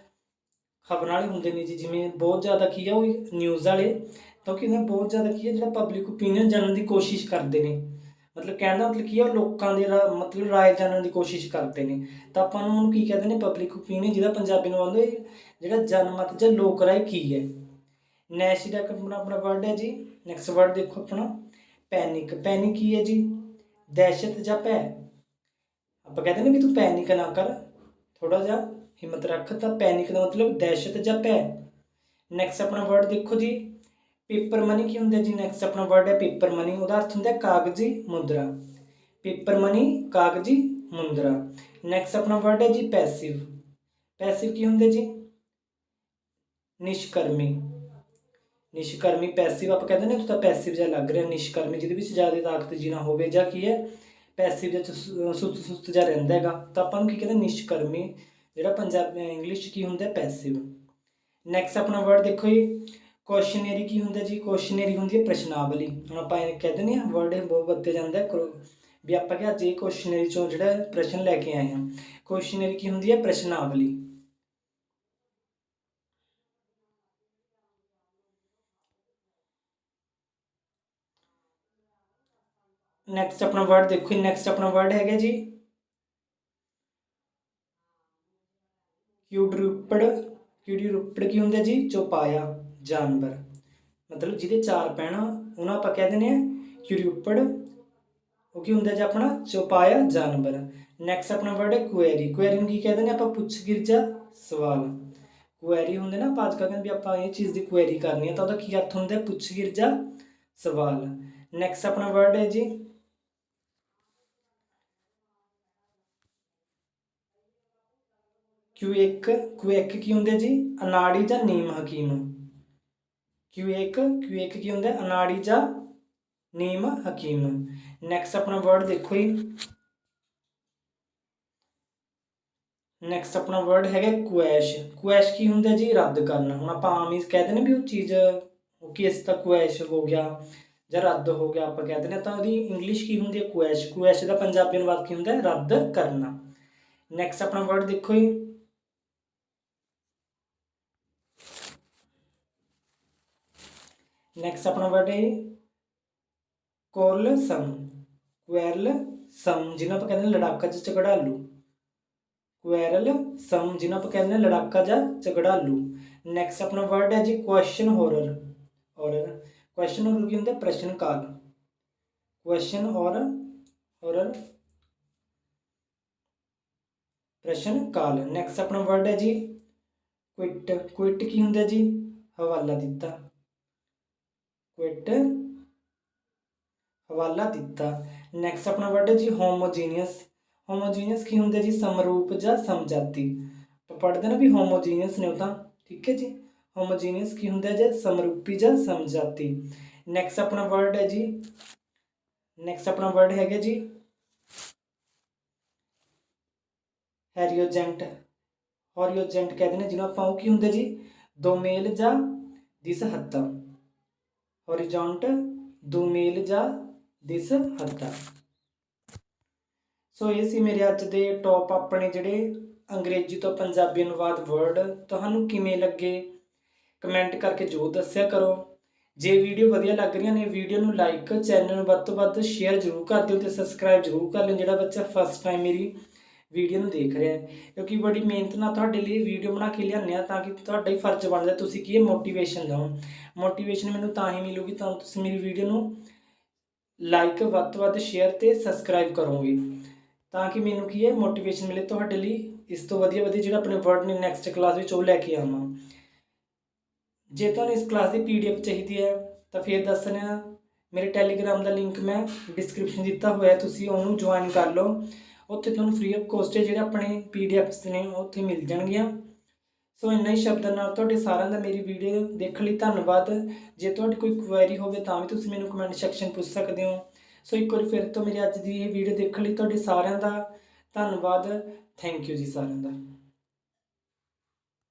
ਖਬਰਾਂ ਵਾਲੇ ਹੁੰਦੇ ਨੇ ਜੀ, ਜਿਵੇਂ ਬਹੁਤ ਜ਼ਿਆਦਾ ਕੀ ਆ, ਉਹ ਨਿਊਜ਼ ਵਾਲੇ, ਕਿਉਂਕਿ ਉਹ ਬਹੁਤ ਜ਼ਿਆਦਾ ਕੀ ਹੈ ਜਿਹੜਾ ਪਬਲਿਕ ਓਪੀਨੀਅਨ ਜਾਣਨ ਦੀ ਕੋਸ਼ਿਸ਼ ਕਰਦੇ ਨੇ। ਮਤਲਬ ਕਹਿਣ ਦਾ ਮਤਲਬ ਕੀ ਆ, ਉਹ ਲੋਕਾਂ ਦੇ ਰਾ- ਮਤਲਬ ਰਾਏ ਜਾਣਨ ਦੀ ਕੋਸ਼ਿਸ਼ ਕਰਦੇ ਨੇ। ਤਾਂ ਆਪਾਂ ਨੂੰ ਉਹਨੂੰ ਕੀ ਕਹਿੰਦੇ ਨੇ ਪਬਲਿਕ ਓਪੀਨੀਅਨ ਜਿਹਦਾ ਪੰਜਾਬੀ ਨੂੰ ਆਉਂਦੇ ਜਿਹੜਾ ਜਨਮਤ ਜਾਂ ਲੋਕ ਰਾਏ ਕੀ ਹੈ। ਨੈਸ਼ੀ ਦਾ ਆਪਣਾ ਆਪਣਾ ਵਰਡ ਹੈ ਜੀ। ਨੈਕਸਟ ਵਰਡ ਦੇਖੋ ਆਪਣਾ। ਪੈਨਿਕ ਪੈਨਿਕ ਕੀ ਹੈ ਜੀ? ਦਹਿਸ਼ਤ ਜਾਂ ਭੈ? ਆਪਾਂ ਕਹਿੰਦੇ ਨੇ ਵੀ ਤੂੰ ਪੈਨਿਕ ਨਾ ਕਰ। ਥੋੜਾ ਜਿਹਾ ਹਿੰਮਤ ਰੱਖ ਤਾਂ ਪੈਨਿਕ ਦਾ ਮਤਲਬ ਦਹਿਸ਼ਤ ਜਾਂ ਭੈ। ਨੈਕਸਟ ਆਪਣਾ ਵਰਡ ਦੇਖੋ ਜੀ। ਪੇਪਰ ਮਨੀ ਕੀ ਹੁੰਦਾ ਜੀ? ਨੈਕਸਟ ਆਪਣਾ ਵਰਡ ਹੈ ਪੇਪਰ ਮਨੀ ਉਹਦਾ ਅਰਥ ਹੁੰਦਾ ਕਾਗਜ਼ੀ ਮੁਦਰਾ। ਪੇਪਰ ਮਨੀ ਕਾਗਜ਼ੀ ਮੁਦਰਾ। ਨੈਕਸਟ ਆਪਣਾ ਵਰਡ ਹੈ ਜੀ ਪੈਸਿਵ ਪੈਸਿਵ ਕੀ ਹੁੰਦਾ ਜੀ? ਨਿਸ਼ਕਰਮੀ। ਨਿਸ਼ਕਰਮੀ ਪੈਸਿਵ ਆਪਾਂ ਕਹਿੰਦੇ ਨੇ ਤਾਂ ਪੈਸਿਵ ਜਿਹਾ ਲੱਗ ਰਿਹਾ। ਨਿਸ਼ਕਰਮੀ ਜਿਹਦੇ ਵਿੱਚ ਜ਼ਿਆਦਾ ਤਾਕਤ ਜੀ ਨਾ ਹੋਵੇ ਜਾਂ ਕੀ ਹੈ? ਪੈਸਿਵ ਜਿਹਾ ਸੁਸਤ ਸੁਸਤ ਜਿਹਾ ਰਹਿੰਦਾ ਹੈਗਾ। ਤਾਂ ਆਪਾਂ ਨੂੰ ਕੀ ਕਹਿੰਦੇ? ਨਿਸ਼ਕਰਮੀ। ਜਿਹੜਾ ਪੰਜਾਬੀ ਇੰਗਲਿਸ਼ 'ਚ ਕੀ ਹੁੰਦਾ ਪੈਸਿਵ ਨੈਕਸਟ ਆਪਣਾ ਵਰਡ ਦੇਖੋ ਜੀ। ਕੁਐਸਚਨਰੀ ਕੀ ਹੁੰਦਾ ਜੀ? ਕੁਐਸਚਨਰੀ ਹੁੰਦੀ ਹੈ ਪ੍ਰਸ਼ਨਾਵਲੀ। ਹੁਣ ਆਪਾਂ ਇਹ ਦਿੰਦੇ ਨੇ ਵਰਡ ਇਹ ਬਹੁਤ ਵੱਧਦੇ ਜਾਂਦਾ ਹੈ। ਵੀ ਆਪਾਂ ਕਿ ਅੱਜ ਕੁਐਸਚਨਰੀ ਚੋਂ ਜਿਹੜਾ ਪ੍ਰਸ਼ਨ ਲੈ ਕੇ ਆਏ ਹਾਂ। ਕੁਐਸਚਨਰੀ ਕੀ ਹੁੰਦੀ ਹੈ? ਪ੍ਰਸ਼ਨਾਵਲੀ। ਨੈਕਸਟ ਆਪਣਾ ਵਰਡ ਦੇਖੋ ਨੈਕਸਟ ਆਪਣਾ ਵਰਡ ਹੈਗਾ ਜੀ। ਕਿਊਡਰੂਪੜ ਕਿਊਡਰੂਪੜ ਕੀ ਹੁੰਦਾ ਜੀ? ਚੌਪਾਇਆ, ਜਾਨਵਰ। ਮਤਲਬ ਜਿਹਦੇ ਚਾਰ ਪੈਣਾ, ਉਹਨਾਂ ਆਪਾਂ ਕਹਿ ਦਿੰਦੇ ਆ ਕਿਊਡਰੂਪੜ ਉਹ ਕੀ ਹੁੰਦਾ ਜੀ ਆਪਣਾ? ਚੌਪਾਇਆ, ਜਾਨਵਰ। ਨੈਕਸਟ ਆਪਣਾ ਵਰਡ ਹੈ ਕੁਐਰੀ। ਕੁਐਰੀ ਨੂੰ ਕੀ ਕਹਿੰਦੇ ਨੇ ਆਪਾਂ? ਪੁੱਛ ਗਿਰਜਾ, ਸਵਾਲ। ਕੁਐਰੀ ਹੁੰਦੇ ਨਾ ਆਪਾਂ ਅੱਜ ਕੱਲ੍ਹ ਕਹਿੰਦੇ ਵੀ ਆਪਾਂ ਇਹ ਚੀਜ਼ ਦੀ ਕੁਐਰੀ ਕਰਨੀ ਹੈ ਤਾਂ ਉਹਦਾ ਕੀ ਅਰਥ ਹੁੰਦਾ ਪੁੱਛ ਗਿਰਜਾ, ਸਵਾਲ। ਨੈਕਸਟ ਆਪਣਾ ਵਰਡ ਹੈ ਜੀ ਕਿਊਏਕ ਕੁਏਕ ਕੀ ਹੁੰਦਾ ਜੀ? ਅਨਾੜੀ ਜਾਂ ਨੀਮ ਹਕੀਮ। ਕਿਊਏਕ ਕਿਊਏਕ ਕੀ ਹੁੰਦਾ? ਅਨਾੜੀ ਜਾਂ ਨੀਮ ਹਕੀਮ। ਨੈਕਸਟ ਆਪਣਾ ਵਰਡ ਦੇਖੋ ਜੀ। ਨੈਕਸਟ ਆਪਣਾ ਵਰਡ ਹੈਗਾ ਕੁਐਸ਼। ਕੁਐਸ਼ ਕੀ ਹੁੰਦਾ ਜੀ? ਰੱਦ ਕਰਨਾ। ਹੁਣ ਆਪਾਂ ਆਮ ਹੀ ਕਹਿੰਦੇ ਨੇ ਵੀ ਉਹ ਚੀਜ਼, ਉਹ ਕਿਸ ਦਾ ਕੁਐਸ਼ ਹੋ ਗਿਆ ਜਾਂ ਰੱਦ ਹੋ ਗਿਆ ਆਪਾਂ ਕਹਿੰਦੇ ਨੇ ਤਾਂ ਉਹਦੀ ਇੰਗਲਿਸ਼ ਕੀ ਹੁੰਦੀ ਹੈ? ਕੁਐਸ਼। ਕੁਐਸ਼ ਦਾ ਪੰਜਾਬੀ ਅਨੁਵਾਦ ਕੀ ਹੁੰਦਾ ਹੈ? ਰੱਦ ਕਰਨਾ। ਨੈਕਸਟ ਆਪਣਾ ਵਰਡ ਦੇਖੋ ਜੀ। ਨੈਕਸਟ ਆਪਣਾ ਵਰਡ ਹੈ ਕੋਰਲ ਸਮ ਕੁਐਰਲ ਸਮ, ਜਿਹਨਾਂ ਆਪਾਂ ਕਹਿੰਦੇ ਲੜਾਕਾ ਚ ਝਗੜਾਲੂ। ਕੁਐਰਲ ਸਮ, ਜਿਹਨਾਂ ਆਪਾਂ ਕਹਿੰਦੇ ਲੜਾਕਾ ਜਾਂ ਝਗੜਾਲੂ। ਨੈਕਸਟ ਆਪਣਾ ਵਰਡ ਹੈ ਜੀ question hour hour question hour ਕੀ ਹੁੰਦਾ? ਪ੍ਰਸ਼ਨ ਕਾਲ। ਕੁਐਸਚਨ ਔਰ ਹੋਰਰ ਪ੍ਰਸ਼ਨ ਕਾਲ। ਨੈਕਸਟ ਆਪਣਾ ਵਰਡ ਹੈ ਜੀ ਕੁਇਟ ਕੁਇਟ ਕੀ ਹੁੰਦਾ ਜੀ? ਹਵਾਲਾ ਦਿੱਤਾ। ਕੁਇਟ ਹਵਾਲਾ ਦਿੱਤਾ। ਨੈਕਸਟ ਆਪਣਾ ਵਰਡ ਹੈ ਜੀ ਹੋਮੋਜੀਨੀਅਸ ਹੋਮੋਜੀਨੀਅਸ ਕੀ ਹੁੰਦਾ ਜੀ? ਸਮਰੂਪ ਜਾਂ ਸਮਜਾਤੀ। ਆਪਾਂ ਪੜ੍ਹਦੇ ਨਾ ਵੀ ਹੋਮੋਜੀਨੀਅਸ ਨੇ ਉਹ ਤਾਂ, ਠੀਕ ਹੈ ਜੀ? ਹੋਮੋਜੀਨੀਅਸ ਕੀ ਹੁੰਦਾ ਜੀ? ਸਮਰੂਪੀ ਜਾਂ ਸਮਜਾਤੀ। ਨੈਕਸਟ ਆਪਣਾ ਵਰਡ ਹੈ ਜੀ। ਨੈਕਸਟ ਆਪਣਾ ਵਰਡ ਹੈਗਾ ਜੀ। ਹੈਰੀਓਜੈਂਟ ਹੋਰੀਓਜੈਂਟ ਕਹਿੰਦੇ ਨੇ, ਜਿਹਨੂੰ ਆਪਾਂ ਉਹ ਕੀ ਹੁੰਦੇ ਜੀ? ਦੋ ਮੇਲ ਜਾਂ ਦਿਸ ਹੱਤਾ ਹੋਰੀਜ਼ੌਂਟ ਦੋ ਮੇਲ ਜਾਂ ਦਿਸ ਹੱਤਾ ਸੋ ਇਹ ਸੀ ਮੇਰੇ ਅੱਜ ਦੇ ਟੌਪ ਆਪਣੇ ਜਿਹੜੇ ਅੰਗਰੇਜ਼ੀ ਤੋਂ ਪੰਜਾਬੀ ਅਨੁਵਾਦ ਵਰਡ ਤੁਹਾਨੂੰ ਕਿਵੇਂ ਲੱਗੇ? ਕਮੈਂਟ ਕਰਕੇ ਜ਼ਰੂਰ ਦੱਸਿਆ ਕਰੋ। ਜੇ ਵੀਡੀਓ ਵਧੀਆ ਲੱਗ ਰਹੀਆਂ ਨੇ ਵੀਡੀਓ ਨੂੰ ਲਾਈਕ ਚੈਨਲ ਨੂੰ ਵੱਧ ਤੋਂ ਵੱਧ ਸ਼ੇਅਰ ਜ਼ਰੂਰ ਕਰ ਦਿਓ ਤੇ ਸਬਸਕ੍ਰਾਈਬ ਜ਼ਰੂਰ ਕਰ ਲਿਓ, ਜਿਹੜਾ ਬੱਚਾ ਫਸਟ ਟਾਈਮ ਮੇਰੀ ਵੀਡੀਓ ਨੂੰ ਦੇਖ ਰਿਹਾ ਹੈ। ਕਿਉਂਕਿ ਬੜੀ ਮਿਹਨਤ ਨਾਲ ਤੁਹਾਡੇ ਲਈ ਵੀਡੀਓ ਬਣਾ ਕੇ ਲਿਆਉਂਦੇ ਹਾਂ ਤਾਂ ਕਿ ਤੁਹਾਡਾ ਹੀ ਫਰਜ਼ ਬਣਦਾ ਤੁਸੀਂ ਕੀ ਹੈ ਮੋਟੀਵੇਸ਼ਨ ਦਿਓ ਮੋਟੀਵੇਸ਼ਨ ਮੈਨੂੰ ਤਾਂ ਹੀ ਮਿਲੂਗੀ, ਤਾਂ ਤੁਸੀਂ ਮੇਰੀ ਵੀਡੀਓ ਨੂੰ ਲਾਈਕ ਵੱਧ ਤੋਂ ਵੱਧ ਸ਼ੇਅਰ ਤੇ ਸਬਸਕ੍ਰਾਈਬ ਕਰੋਗੇ। ਤਾਂ ਕਿ ਮੈਨੂੰ ਕੀ ਹੈ ਮੋਟੀਵੇਸ਼ਨ ਮਿਲੇ ਤੁਹਾਡੇ ਲਈ। ਇਸ ਤੋਂ ਵਧੀਆ ਵਧੀਆ ਜਿਹੜਾ ਆਪਣੇ ਵਰਡ ਨੇ ਨੈਕਸਟ ਕਲਾਸ ਵਿੱਚ ਉਹ ਲੈ ਕੇ ਆਵਾਂ। ਜੇ ਤੁਹਾਨੂੰ ਇਸ ਕਲਾਸ ਦੀ ਪੀਡੀਐਫ ਚਾਹੀਦੀ ਹੈ, ਤਾਂ ਫਿਰ ਦੱਸਣਾ ਮੇਰੇ ਟੈਲੀਗ੍ਰਾਮ ਦਾ ਲਿੰਕ ਮੈਂ ਡਿਸਕ੍ਰਿਪਸ਼ਨ ਦਿੱਤਾ ਹੋਇਆ ਤੁਸੀਂ ਉਹਨੂੰ ਜੁਆਇਨ ਕਰ ਲਓ। ਉੱਥੇ ਤੁਹਾਨੂੰ ਫ੍ਰੀ ਆਫ ਕੋਸਟ ਜਿਹੜੇ ਆਪਣੇ ਪੀਡੀਐਫਸ ਨੇ ਉੱਥੇ ਮਿਲ ਜਾਣਗੀਆਂ। ਸੋ ਇੰਨਾ ਹੀ ਸ਼ਬਦਾਂ ਨਾਲ ਤੁਹਾਡੇ ਸਾਰਿਆਂ ਦਾ ਮੇਰੀ ਵੀਡੀਓ ਦੇਖਣ ਲਈ ਧੰਨਵਾਦ। ਜੇ ਤੁਹਾਡੀ ਕੋਈ ਕੁਐਰੀ ਹੋਵੇ ਤਾਂ ਵੀ ਤੁਸੀਂ ਮੈਨੂੰ ਕਮੈਂਟ ਸੈਕਸ਼ਨ ਪੁੱਛ ਸਕਦੇ ਹੋ। ਸੋ ਇੱਕ ਵਾਰ ਫਿਰ ਤੋਂ ਮੇਰੀ ਅੱਜ ਦੀ ਇਹ ਵੀਡੀਓ ਦੇਖਣ ਲਈ ਤੁਹਾਡੇ ਸਾਰਿਆਂ ਦਾ ਧੰਨਵਾਦ। ਥੈਂਕ ਯੂ ਜੀ ਸਾਰਿਆਂ ਦਾ।